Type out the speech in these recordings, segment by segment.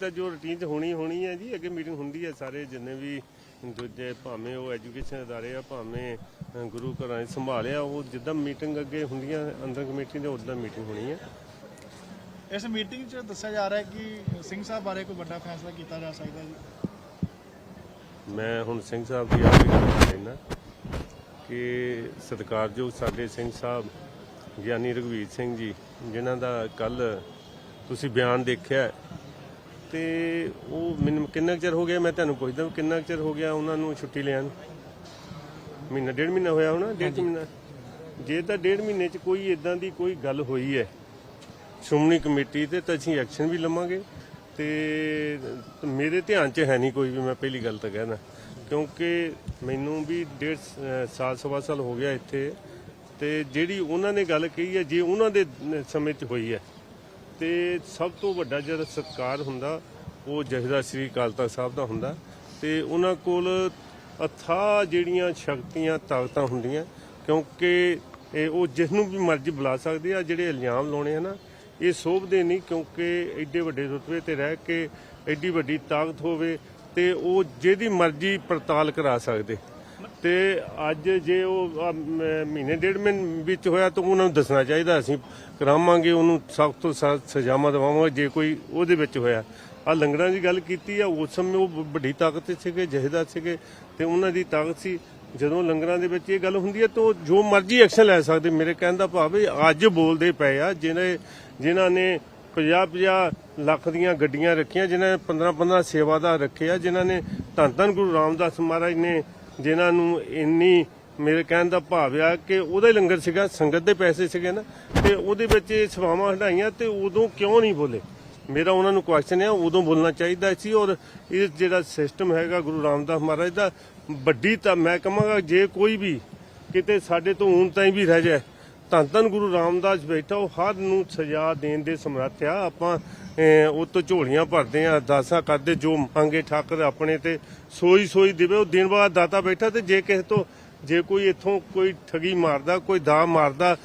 ਤਾਂ ਜੋ ਰੁਟੀਨ 'ਚ ਹੋਣੀ ਹੋਣੀ ਹੈ ਜੀ ਅੱਗੇ ਮੀਟਿੰਗ ਹੁੰਦੀ ਹੈ ਸਾਰੇ ਜਿੰਨੇ ਵੀ ਦੂਜੇ ਭਾਵੇਂ ਉਹ ਐਜੂਕੇਸ਼ਨ ਅਦਾਰੇ ਆ ਭਾਵੇਂ ਗੁਰੂ ਘਰਾਂ ਸੰਭਾਲਿਆ ਉਹ ਜਿੱਦਾਂ ਮੀਟਿੰਗ ਅੱਗੇ ਹੁੰਦੀਆਂ ਅੰਦਰ ਕਮੇਟੀ ਦੇ ਉਦਾਂ ਮੀਟਿੰਗ ਹੋਣੀ ਹੈ। ਇਸ ਮੀਟਿੰਗ 'ਚ ਦੱਸਿਆ ਜਾ ਰਿਹਾ ਕਿ ਸਿੰਘ ਸਾਹਿਬ ਬਾਰੇ ਕੋਈ ਵੱਡਾ ਫੈਸਲਾ ਕੀਤਾ ਜਾ ਸਕਦਾ ਜੀ? ਮੈਂ ਹੁਣ ਸਿੰਘ ਸਾਹਿਬ ਦੀ ਆਪ ਗੱਲ ਲੈਣਾ ਕਿ ਸਤਿਕਾਰਯੋਗ ਸਾਡੇ ਸਿੰਘ ਸਾਹਿਬ ਗਿਆਨੀ ਰਘਵੀਰ ਸਿੰਘ ਜੀ ਜਿਨ੍ਹਾਂ ਦਾ ਕੱਲ ਤੁਸੀਂ ਬਿਆਨ ਦੇਖਿਆ ਤੇ ਉਹ ਮੈਨੂੰ ਕਿੰਨਾ ਕੁ ਚਿਰ ਹੋ ਗਿਆ ਮੈਂ ਤੁਹਾਨੂੰ ਪੁੱਛਦਾ ਵੀ ਕਿੰਨਾ ਕੁ ਚਿਰ ਹੋ ਗਿਆ ਉਹਨਾਂ ਨੂੰ ਛੁੱਟੀ ਲਿਆਂ ਨੂੰ ਮਹੀਨਾ ਡੇਢ ਮਹੀਨਾ ਹੋਇਆ ਹੋਣਾ? ਡੇਢ ਕੁ ਮਹੀਨਾ? ਜੇ ਤਾਂ ਡੇਢ ਮਹੀਨੇ 'ਚ ਕੋਈ ਇਦਾਂ ਦੀ ਕੋਈ ਗੱਲ ਹੋਈ ਹੈ ਸ਼੍ਰੋਮਣੀ ਕਮੇਟੀ ਤੇ ਤਾਂ ਅਸੀਂ ਐਕਸ਼ਨ ਵੀ ਲਵਾਂਗੇ ਤੇ ਮੇਰੇ ਧਿਆਨ 'ਚ ਹੈ ਨਹੀਂ ਕੋਈ ਵੀ ਮੈਂ ਪਹਿਲੀ ਗੱਲ ਤਾਂ ਕਹਿਣਾ। ਕਿਉਂਕਿ ਮੈਨੂੰ ਵੀ ਡੇਢ ਸਾਲ ਸਵਾ ਸਾਲ ਹੋ ਗਿਆ ਇੱਥੇ ਤੇ ਜਿਹੜੀ ਉਹਨਾਂ ਨੇ ਗੱਲ ਕਹੀ ਹੈ ਜੇ ਉਹਨਾਂ ਦੇ ਸਮੇਂ 'ਚ ਹੋਈ ਹੈ ਤੇ ਸਭ ਤੋਂ ਵੱਡਾ ਜਿਹੜਾ ਸਤਕਾਰ ਹੁੰਦਾ, ਉਹ ਜਹਦਾ ਸ੍ਰੀ ਅਕਾਲ ਤਖਤ ਸਾਹਿਬ ਦਾ ਹੁੰਦਾ। ਤੇ ਉਹਨਾਂ ਕੋਲ ਅਥਾ ਜਿਹੜੀਆਂ ਸ਼ਕਤੀਆਂ, ਤਾਕਤਾਂ ਹੁੰਦੀਆਂ, ਕਿਉਂਕਿ ਇਹ ਉਹ ਜਿਸ ਨੂੰ ਵੀ ਮਰਜ਼ੀ ਬੁਲਾ ਸਕਦੇ ਆ, ਜਿਹੜੇ ਇਲਜ਼ਾਮ ਲਾਉਣੇ ਆ ਨਾ, ਇਹ ਸੋਭਦੇ ਨਹੀਂ, ਕਿਉਂਕਿ ਐਡੇ ਵੱਡੇ ਰੁਤਬੇ ਤੇ ਰਹਿ ਕੇ ਐਡੀ ਵੱਡੀ ਤਾਕਤ ਹੋਵੇ ਤੇ ਉਹ ਜਿਹਦੀ ਮਰਜ਼ੀ ਪੜਤਾਲ ਕਰਾ ਸਕਦੇ। ਤੇ ਅੱਜ ਜੇ ਉਹ ਮਹੀਨੇ ਡੇਢ ਮਹੀਨੇ ਵਿੱਚ ਹੋਇਆ ਤਾਂ ਉਹਨਾਂ ਨੂੰ ਦੱਸਣਾ ਚਾਹੀਦਾ, ਅਸੀਂ ਕਰਾਵਾਂਗੇ, ਉਹਨੂੰ ਸਖਤ ਤੋਂ ਸਖਤ ਸਜ਼ਾਵਾਂ ਦਵਾਵਾਂਗੇ, ਜੇ ਕੋਈ ਉਹਦੇ ਵਿੱਚ ਹੋਇਆ। ਆ ਲੰਗੜਾਂ ਦੀ ਗੱਲ ਕੀਤੀ ਆ, ਉਸ ਸਮੇਂ ਉਹ ਵੱਡੀ ਤਾਕਤ ਸੀਗੇ ਜਹੇਦਾਰ ਸੀਗੇ, ਤੇ ਉਹਨਾਂ ਦੀ ਤਾਕਤ ਸੀ। ਜਦੋਂ ਲੰਗਰਾਂ ਦੇ ਵਿੱਚ ਇਹ ਗੱਲ ਹੁੰਦੀ ਹੈ ਤਾਂ ਉਹ ਜੋ ਮਰਜ਼ੀ ਐਕਸ਼ਨ ਲੈ ਸਕਦੇ, ਮੇਰੇ ਕਹਿਣ ਦਾ ਭਾਵ ਹੈ ਅੱਜ ਬੋਲਦੇ ਪਏ ਆ, ਜਿਹਨੇ ਜਿਨ੍ਹਾਂ ਨੇ 50-50 ਲੱਖ ਦੀਆਂ ਗੱਡੀਆਂ ਰੱਖੀਆਂ ਜਿਨ੍ਹਾਂ ਨੇ 15-15 ਸੇਵਾਦਾਰ ਰੱਖੇ ਆ ਜਿਨ੍ਹਾਂ ਨੇ ਧੰਨ ਧੰਨ ਗੁਰੂ ਰਾਮਦਾਸ ਮਹਾਰਾਜ ਨੇ ਜਿਨ੍ਹਾਂ ਨੂੰ ਇੰਨੀ ਮੇਰੇ ਕਹਿਣ ਦਾ ਭਾਵ ਆ ਕਿ ਉਹਦਾ ਹੀ ਲੰਗਰ ਸੀਗਾ, ਸੰਗਤ ਦੇ ਪੈਸੇ ਸੀਗੇ ਨਾ, ਤੇ ਉਹਦੇ ਵਿੱਚ ਇਹ ਸੇਵਾਵਾਂ ਹਟਾਈਆਂ ਤੇ ਉਦੋਂ ਕਿਉਂ ਨਹੀਂ ਬੋਲੇ? ਮੇਰਾ ਉਹਨਾਂ ਨੂੰ ਕੁਐਸਚਨ ਹੈ ਉਦੋਂ ਬੋਲਣਾ ਚਾਹੀਦਾ ਸੀ ਔਰ ਇਹ ਜਿਹੜਾ ਸਿਸਟਮ ਹੈਗਾ ਗੁਰੂ ਰਾਮਦਾਸ ਮਹਾਰਾਜ ਦਾ, ਵੱਡੀ ਤਾਂ ਮੈਂ ਕਹਾਂਗਾ, ਜੇ ਕੋਈ ਵੀ ਕਿਤੇ ਸਾਡੇ ਤੋਂ ਹੁਣ ਤਾਈਂ ਵੀ ਰਹਿ ਜਾਏ। ਧੰਨ ਧੰਨ ਗੁਰੂ ਰਾਮਦਾਸ ਬੈਠਾ, ਉਹ ਹਰ ਨੂੰ ਸਜ਼ਾ ਦੇਣ ਦੇ ਸਮਰੱਥ ਆ। ਆਪਾਂ ਉਹ ਤੋਂ ਝੋਲੀਆਂ ਭਰਦੇ ਆ ਅਰਦਾਸਾਂ ਕਰਦੇ ਜੋ ਮੰਗੇ ਠਾਕਰ ਆਪਣੇ ਤੇ ਸੋਈ ਸੋਈ ਦੇਵੇ। ਉਹ ਦਿਨ ਬਾਅਦ ਦਾਤਾ ਬੈਠਾ ਤੇ ਜੇ ਕਿਸੇ ਤੋਂ, ਜੇ ਕੋਈ ਇੱਥੋਂ ਕੋਈ ਠਗੀ ਮਾਰਦਾ, ਕੋਈ ਦਾ ਮਾਰਦਾ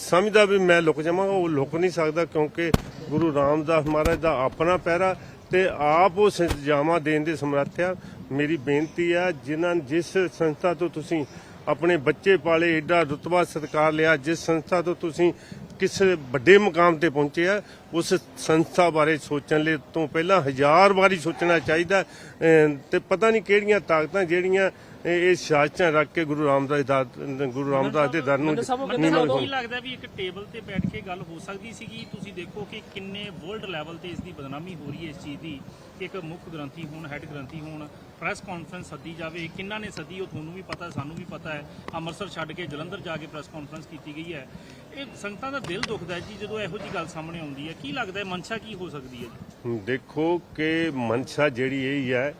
ਸਮਝਦਾ ਵੀ ਮੈਂ ਲੁਕ ਜਾਵਾਂਗਾ ਉਹ ਲੁਕ ਨਹੀਂ ਸਕਦਾ ਕਿਉਂਕਿ ਗੁਰੂ ਰਾਮਦਾਸ ਮਹਾਰਾਜ ਦਾ ਆਪਣਾ ਪਹਿਰਾ ਤੇ ਆਪ ਉਹ ਸਜ਼ਾਵਾਂ ਦੇਣ ਦੇ ਸਮਰੱਥ ਆ। ਮੇਰੀ ਬੇਨਤੀ ਆ, ਜਿਨ੍ਹਾਂ, ਜਿਸ ਸੰਸਥਾ ਤੋਂ ਤੁਸੀਂ ਆਪਣੇ ਬੱਚੇ ਪਾਲੇ ਏਡਾ ਰੁਤਬਾ ਸਤਕਾਰ ਲਿਆ, ਜਿਸ ਸੰਸਥਾ ਤੋਂ ਤੁਸੀਂ ਕਿਸੇ ਵੱਡੇ ਮੁਕਾਮ ਤੇ ਪਹੁੰਚੇ ਆ, ਉਸ ਸੰਸਥਾ ਬਾਰੇ ਸੋਚਣ ਲਈ ਤੋਂ ਪਹਿਲਾਂ ਹਜ਼ਾਰ ਵਾਰੀ ਸੋਚਣਾ ਚਾਹੀਦਾ ਅਮ ਤੇ ਪਤਾ ਨਹੀਂ ਕਿਹੜੀਆਂ ਤਾਕਤਾਂ, ਜਿਹੜੀਆਂ ਇਹ ਇਹ ਸ਼ਾਸਤਰਾਂ ਰੱਖ ਕੇ ਗੁਰੂ ਰਾਮਦਾਸ ਦਾ ਗੁਰੂ ਰਾਮਦਾਸ ਦੇ ਦਰ ਨੂੰ ਮੰਨਦੇ। ਕੀ ਲੱਗਦਾ ਵੀ ਇੱਕ ਟੇਬਲ ਤੇ ਬੈਠ ਕੇ ਗੱਲ ਹੋ ਸਕਦੀ ਸੀਗੀ। ਤੁਸੀਂ ਦੇਖੋ ਕਿ ਕਿੰਨੇ ਵਰਲਡ ਲੈਵਲ ਤੇ ਇਸ ਦੀ ਬਦਨਾਮੀ ਹੋ ਰਹੀ ਹੈ ਇਸ ਚੀਜ਼ ਦੀ। ਕਿ ਇੱਕ ਮੁੱਖ ਗ੍ਰੰਥੀ ਹੋਣ ਹੈੱਡ ਗ੍ਰੰਥੀ ਹੋਣ ਪ੍ਰੈਸ ਕਾਨਫਰੰਸ ਸੱਦੀ ਜਾਵੇ। ਕਿੰਨਾ ਨੇ ਸੱਦੀ ਉਹ ਤੁਹਾਨੂੰ ਵੀ ਪਤਾ ਸਾਨੂੰ ਵੀ ਪਤਾ ਹੈ। ਅੰਮ੍ਰਿਤਸਰ ਛੱਡ ਕੇ ਜਲੰਧਰ ਜਾ ਕੇ ਪ੍ਰੈਸ ਕਾਨਫਰੰਸ ਕੀਤੀ ਗਈ ਹੈ। ਇਹ ਸੰਗਤਾਂ ਦਾ ਦਿਲ ਦੁਖਦਾ ਹੈ ਜੀ ਜਦੋਂ ਇਹੋ ਜੀ ਗੱਲ ਸਾਹਮਣੇ ਆਉਂਦੀ ਹੈ। ਕੀ ਲੱਗਦਾ ਹੈ ਮਨਸ਼ਾ ਕੀ ਹੋ ਸਕਦੀ ਹੈ ਜੀ? ਦੇਖੋ ਕਿ ਮਨਸ਼ਾ ਜਿਹੜੀ ਇਹ ਹੀ ਹੈ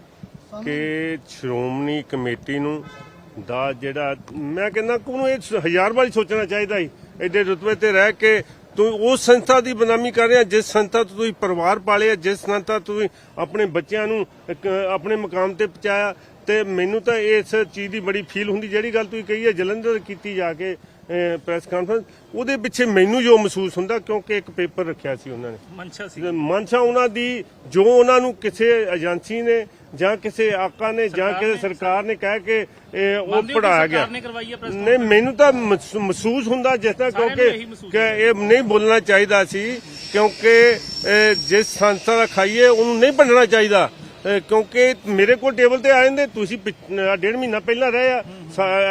ਕਿ ਸ਼੍ਰੋਮਣੀ ਕਮੇਟੀ ਨੂੰ ਦਾ ਜਿਹੜਾ ਮੈਂ ਕਹਿੰਦਾ ਕਿ ਉਹਨੂੰ ਇਹ ਹਜ਼ਾਰ ਵਾਰੀ ਸੋਚਣਾ ਚਾਹੀਦਾ ਸੀ ਐਡੇ ਰੁਤਬੇ ਤੇ ਰਹਿ ਕੇ ਤੂੰ ਉਸ ਸੰਸਥਾ ਦੀ ਬਦਨਾਮੀ ਕਰ ਰਿਹਾ ਜਿਸ ਸੰਸਥਾ ਤੋਂ ਤੁਸੀਂ ਪਰਿਵਾਰ ਪਾਲਿਆ ਜਿਸ ਸੰਸਥਾ ਤੋਂ ਤੁਸੀਂ ਆਪਣੇ ਬੱਚਿਆਂ ਨੂੰ ਆਪਣੇ ਮਕਾਮ ਤੇ ਪਹੁੰਚਾਇਆ ਤੇ ਮੈਨੂੰ ਤਾਂ ਇਸ ਚੀਜ਼ ਦੀ ਬੜੀ ਫੀਲ ਹੁੰਦੀ ਜਿਹੜੀ ਗੱਲ ਤੁਸੀਂ ਕਹੀ ਹੈ ਜਲੰਧਰ ਕੀਤੀ ਜਾ ਕੇ ਪ੍ਰੈਸ ਕਾਨਫਰੰਸ ਉਹਦੇ ਪਿੱਛੇ ਮੈਨੂੰ ਜੋ ਮਹਿਸੂਸ ਹੁੰਦਾ ਕਿਉਂਕਿ ਇੱਕ ਪੇਪਰ ਰੱਖਿਆ ਸੀ ਉਹਨਾਂ ਨੇ। ਮਨਸ਼ਾ ਸੀ। ਮਨਸ਼ਾ ਉਹਨਾਂ ਦੀ ਜੋ ਉਹਨਾਂ ਨੂੰ ਕਿਸੇ ਏਜੰਸੀ ਨੇ ਜਾਂ ਕਿਸੇ ਆਕਾ ਨੇ ਜਾਂ ਕਿਸੇ ਸਰਕਾਰ ਨੇ ਕਹਿ ਕੇ ਇਹ ਉਹ ਪੜਾਇਆ ਗਿਆ? ਨਹੀਂ ਮੈਨੂੰ ਤਾਂ ਮਹਿਸ- ਮਹਿਸੂਸ ਹੁੰਦਾ ਜਿਸ ਤਰ੍ਹਾਂ ਕਿਉਂਕਿ ਇਹੀ ਮਹਿਸੂਸ ਕਿ ਇਹ ਨਹੀਂ ਬੋਲਣਾ ਚਾਹੀਦਾ ਸੀ ਕਿਉਂਕਿ ਜਿਸ ਸੰਸਥਾ ਦਾ ਖਾਈਏ ਉਹਨੂੰ ਨਹੀਂ ਭੰਡਣਾ ਚਾਹੀਦਾ। ਕਿਉਂਕਿ ਮੇਰੇ ਕੋਲ ਟੇਬਲ ਤੇ ਆ ਜਾਂਦੇ ਤੁਸੀਂ ਡੇਢ ਮਹੀਨਾ ਪਹਿਲਾਂ ਰਹੇ ਆ।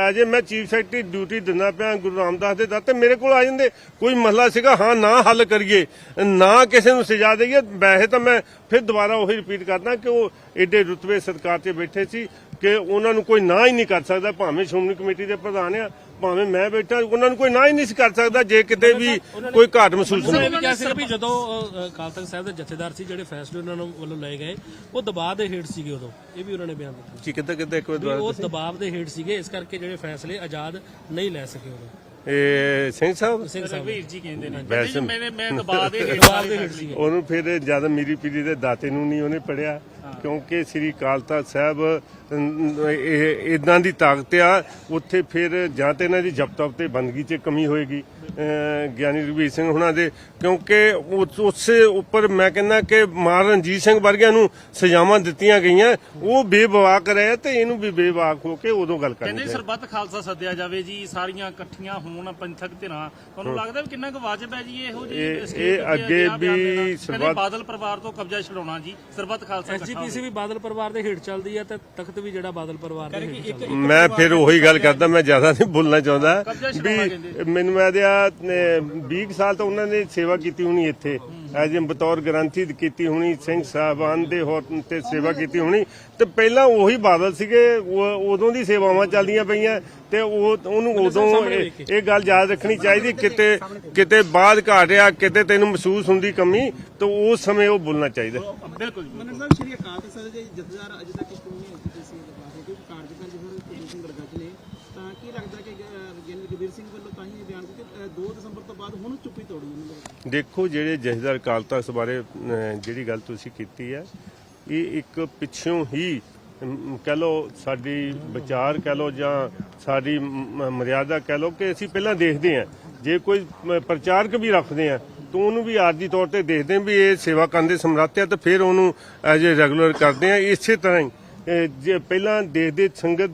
ਅਜੇ ਮੈਂ ਚੀਫ ਸੈਕਟਰੀ ਡਿਊਟੀ ਦਿੰਦਾ ਪਿਆ ਗੁਰੂ ਰਾਮਦਾਸ ਦੇ ਦਰ ਤੇ ਮੇਰੇ ਕੋਲ ਆ ਜਾਂਦੇ। ਕੋਈ ਮਸਲਾ ਸੀਗਾ, ਹਾਂ, ਨਾ ਹੱਲ ਕਰੀਏ, ਨਾ ਕਿਸੇ ਨੂੰ ਸਜ਼ਾ ਦੇਈਏ। ਵੈਸੇ ਤਾਂ ਮੈਂ ਫਿਰ ਦੁਬਾਰਾ ਉਹੀ ਰਿਪੀਟ ਕਰਦਾ ਕਿ ਉਹ ਏਡੇ ਰੁਤਬੇ ਸਤਕਾਰ ਚ ਬੈਠੇ ਸੀ ਕਿ ਉਹਨਾਂ ਨੂੰ ਕੋਈ ਨਾ ਹੀ ਨਹੀਂ ਕਰ ਸਕਦਾ, ਭਾਵੇਂ ਸ਼੍ਰੋਮਣੀ ਕਮੇਟੀ ਦੇ ਪ੍ਰਧਾਨ ਆ। ਭਾਵੇਂ ਮੈਂ ਬੈਠਾ ਉਹਨਾਂ ਨੂੰ ਕੋਈ ਨਾ ਹੀ ਨਹੀਂ ਸੀ ਕਰ ਸਕਦਾ ਜੇ ਕਿਤੇ ਵੀ ਕੋਈ ਘਾਟ ਮਹਿਸੂਸ ਉਹਨਾਂ ਨੇ ਵੀ ਕਿਹਾ ਸੀ ਵੀ ਜਦੋਂ ਅਕਾਲ ਤਖਤ ਸਾਹਿਬ ਦੇ ਜਥੇਦਾਰ ਸੀ ਜਿਹੜੇ ਫੈਸਲੇ ਉਹਨਾਂ ਨੂੰ ਵੱਲੋਂ ਲਏ ਗਏ ਉਹ ਦਬਾਅ ਦੇ ਹੇਠ ਸੀਗੇ ਉਦੋਂ। ਇਹ ਵੀ ਉਹਨਾਂ ਨੇ ਬਿਆਨ ਦਿੱਤਾ। ਜੀ ਕਿੱਦਾਂ ਕਿੱਦਾਂ ਇੱਕ ਵਾਰ ਦੁਬਾਰਾ ਉਹ ਦਬਾਅ ਦੇ ਹੇਠ ਸੀਗੇ ਇਸ ਕਰਕੇ ਜਿਹੜੇ ਫੈਸਲੇ ਆਜ਼ਾਦ ਨਹੀਂ ਲੈ ਸਕੇ ਉਦੋਂ। ਇਹ ਸਿੰਘ ਸਾਹਿਬ? ਸਿੰਘ ਸਾਹਿਬ। ਰਘਵੀਰ ਜੀ ਕਹਿੰਦੇ ਨੇ। ਵੈਸੇ- ਮੈਂ ਮੈਂ ਦਬਾ ਦੇ ਹੇਠ ਦਬਾਅ ਦੇ ਹੇਠ ਸੀਗੇ। ਉਹਨੂੰ ਫਿਰ ਜ਼ਿਆਦਾ ਮੀਰੀ ਪੀਰੀ ਦੇ ਦਾਤੇ ਨੂੰ ਨਹੀਂ ਉਹਨੇ ਪੜਿਆ। ਕਿਉਂਕਿ ਸ੍ਰੀ ਅਕਾਲ ਤਖਤ ਸਾਹਿਬ ਇਹ ਇਦਾਂ ਦੀ ਤਾਕਤ ਆ ਉੱਥੇ ਫਿਰ ਜਾਂ ਤੇ ਇਹਨਾਂ ਦੀ ਜਪਤਪ ਤੇ ਬੰਦਗੀ 'ਚ ਕਮੀ ਹੋਏਗੀ ਗਿਆਨੀ ਰਵੀਰ ਸਿੰਘ ਹੁਣਾਂ ਦੇ ਕਿਉਂਕਿ ਉਸ- ਉੱਪਰ ਮੈਂ ਕਹਿੰਦਾ ਕਿ ਮਹਾਰਾਜਾ ਰਣਜੀਤ ਸਿੰਘ ਵਰਗਿਆਂ ਨੂੰ ਸਜ਼ਾਵਾਂ ਦਿੱਤੀਆਂ ਗਈਆਂ ਉਹ ਬੇਬਵਾਕ ਰਹੇ ਤੇ ਇਹਨੂੰ ਵੀ ਬੇਵਾਕ ਹੋ ਕੇ ਉਦੋਂ ਗੱਲ ਕਰਨੀ ਕਹਿੰਦੇ ਚਾਹੀਦੀ। ਸਰਬੱਤ ਖਾਲਸਾ ਸੱਦਿਆ ਜਾਵੇ ਜੀ ਸਾਰੀਆਂ ਇਕੱਠੀਆਂ ਹੋਣ ਪੰਥਕ ਧਿਰਾਂ। ਤੁਹਾਨੂੰ ਲੱਗਦਾ ਵੀ ਕਿੰਨਾ ਕੁ ਵਾਜਬ ਹੈ ਜੀ ਇਹੋ ਜੀ ਇਹ- ਅੱਗੇ ਵੀ ਸਰਬੱਤ- ਬਾਦਲ ਪਰਿਵਾਰ ਤੋਂ ਕਬਜ਼ਾ ਛਡਾਉਣਾ ਜੀ ਸਰਬੱਤ ਖਾਲਸਾ ਐਸਜੀਪੀਸੀ ਵੀ ਬਾਦਲ ਪਰਿਵਾਰ ਦੇ ਹੇਠ ਚੱਲਦੀ ਹੈ ਤੇ ਤਖਤ ਵੀ ਜਿਹੜਾ ਬਾਦਲ ਪਰਿਵਾਰ ਦੇ ਹੇਠ ਚੱਲਦਾ ਮੈਂ ਫਿਰ ਉਹੀ ਗੱਲ ਕਰਦਾ ਮੈਂ ਜ਼ਿਆਦਾ ਨਹੀਂ ਬੋਲਣਾ ਚਾਹੁੰਦਾ। ਵੀ। ਮੈਨੂੰ ਮੈਂ ਦਿਆ 20 ਕੁ ਸਾਲ ਤਾਂ ਉਹਨਾਂ ਨੇ ਸੇਵਾ ਕੀਤੀ ਹੋਣੀ ਇੱਥੇ। ਐਜ ਬਤੌਰ ਗ੍ਰੰਥੀ ਕੀਤੀ ਹੋਣੀ ਸਿੰਘ ਸਾਹਿਬਾਨ ਦੇ ਹੋਰ ਤੇ ਸੇਵਾ ਕੀਤੀ ਹੋਣੀ ਤੇ ਪਹਿਲਾਂ ਉਹੀ ਬਾਦਲ ਸੀਗੇ ਉਹ- ਉਦੋਂ ਦੀ ਸੇਵਾਵਾਂ ਚੱਲਦੀਆਂ ਪਈਆਂ ਤੇ ਉਹ ਉਹਨੂੰ ਉਦੋਂ ਇਹ ਇਹ ਗੱਲ ਯਾਦ ਰੱਖਣੀ ਚਾਹੀਦੀ ਕਿਤੇ ਕਿਤੇ ਬਾਅਦ ਘਾਟਿਆ ਕਿਤੇ ਤੈਨੂੰ ਮਹਿਸੂਸ ਹੁੰਦੀ ਕਮੀ ਤਾਂ ਉਸ ਸਮੇਂ ਉਹ ਬੋਲਣਾ ਚਾਹੀਦਾ। ਬਿਲਕੁਲ ਜੀ ਮਨਨ ਸਾਹਿਬ ਸ਼੍ਰੀ ਅਕਾਲ ਤਖਤ ਸਾਹਿਬ ਦੇ ਜਥੇਦਾਰ ਅਜੇ ਤੱਕ ਕੋਈ ਨਹੀਂ ਐਜੀਪੀਸੀ ਦੇ ਬਾਰੇ ਕੋਈ ਕਾਰਜਕਾਰ ਜਿਹੜਾ ਕੁਲਦੀਪ ਸਿੰਘ ਗੜਗੜ ਨੇ ਤਾਂ ਕੀ ਲੱਗਦਾ ਕਿ ਗਿਆਨੀ ਰਘਬੀਰ ਸਿੰਘ ਵੱਲੋਂ ਤਾਂ ਹੀ ਇਹ ਬਿਆਨ ਦਿੱਤੇ ਅ, 2 ਦਸੰਬਰ ਤੋਂ ਬਾਅਦ ਹੁਣ ਚੁੱਪੀ ਤੋੜੀ ਉਹਨਾਂ ਦੇਖੋ ਜਿਹੜੇ ਜਥੇਦਾਰ ਅਕਾਲ ਤਖਤ ਬਾਰੇ ਜਿਹੜੀ ਗੱਲ ਤੁਸੀਂ ਕੀਤੀ ਹੈ, ਇਹ ਇੱਕ ਪਿੱਛੋਂ ਹੀ ਕਹਿ ਲਓ ਸਾਡੀ ਵਿਚਾਰ ਕਹਿ ਲਓ ਜਾਂ ਸਾਡੀ ਮਰਿਆਦਾ ਕਹਿ ਲਓ ਕਿ ਅਸੀਂ ਪਹਿਲਾਂ ਦੇਖਦੇ ਹਾਂ। ਜੇ ਕੋਈ ਪ੍ਰਚਾਰਕ ਵੀ ਰੱਖਦੇ ਆ ਤਾਂ ਉਹਨੂੰ ਵੀ ਆਰਜੀ ਤੌਰ ਤੇ ਦੇਖਦੇ ਹਾਂ ਵੀ ਇਹ ਸੇਵਾ ਕਰਨ ਦੇ ਸਮਰੱਥ ਆ ਤਾਂ ਫਿਰ ਉਹਨੂੰ ਐਜ ਏ ਰੈਗੂਲਰ ਕਰਦੇ ਆ ਇਸੇ ਤਰ੍ਹਾਂ ਹੀ ਜੇ ਪਹਿਲਾਂ ਦੇਖਦੇ ਸੰਗਤ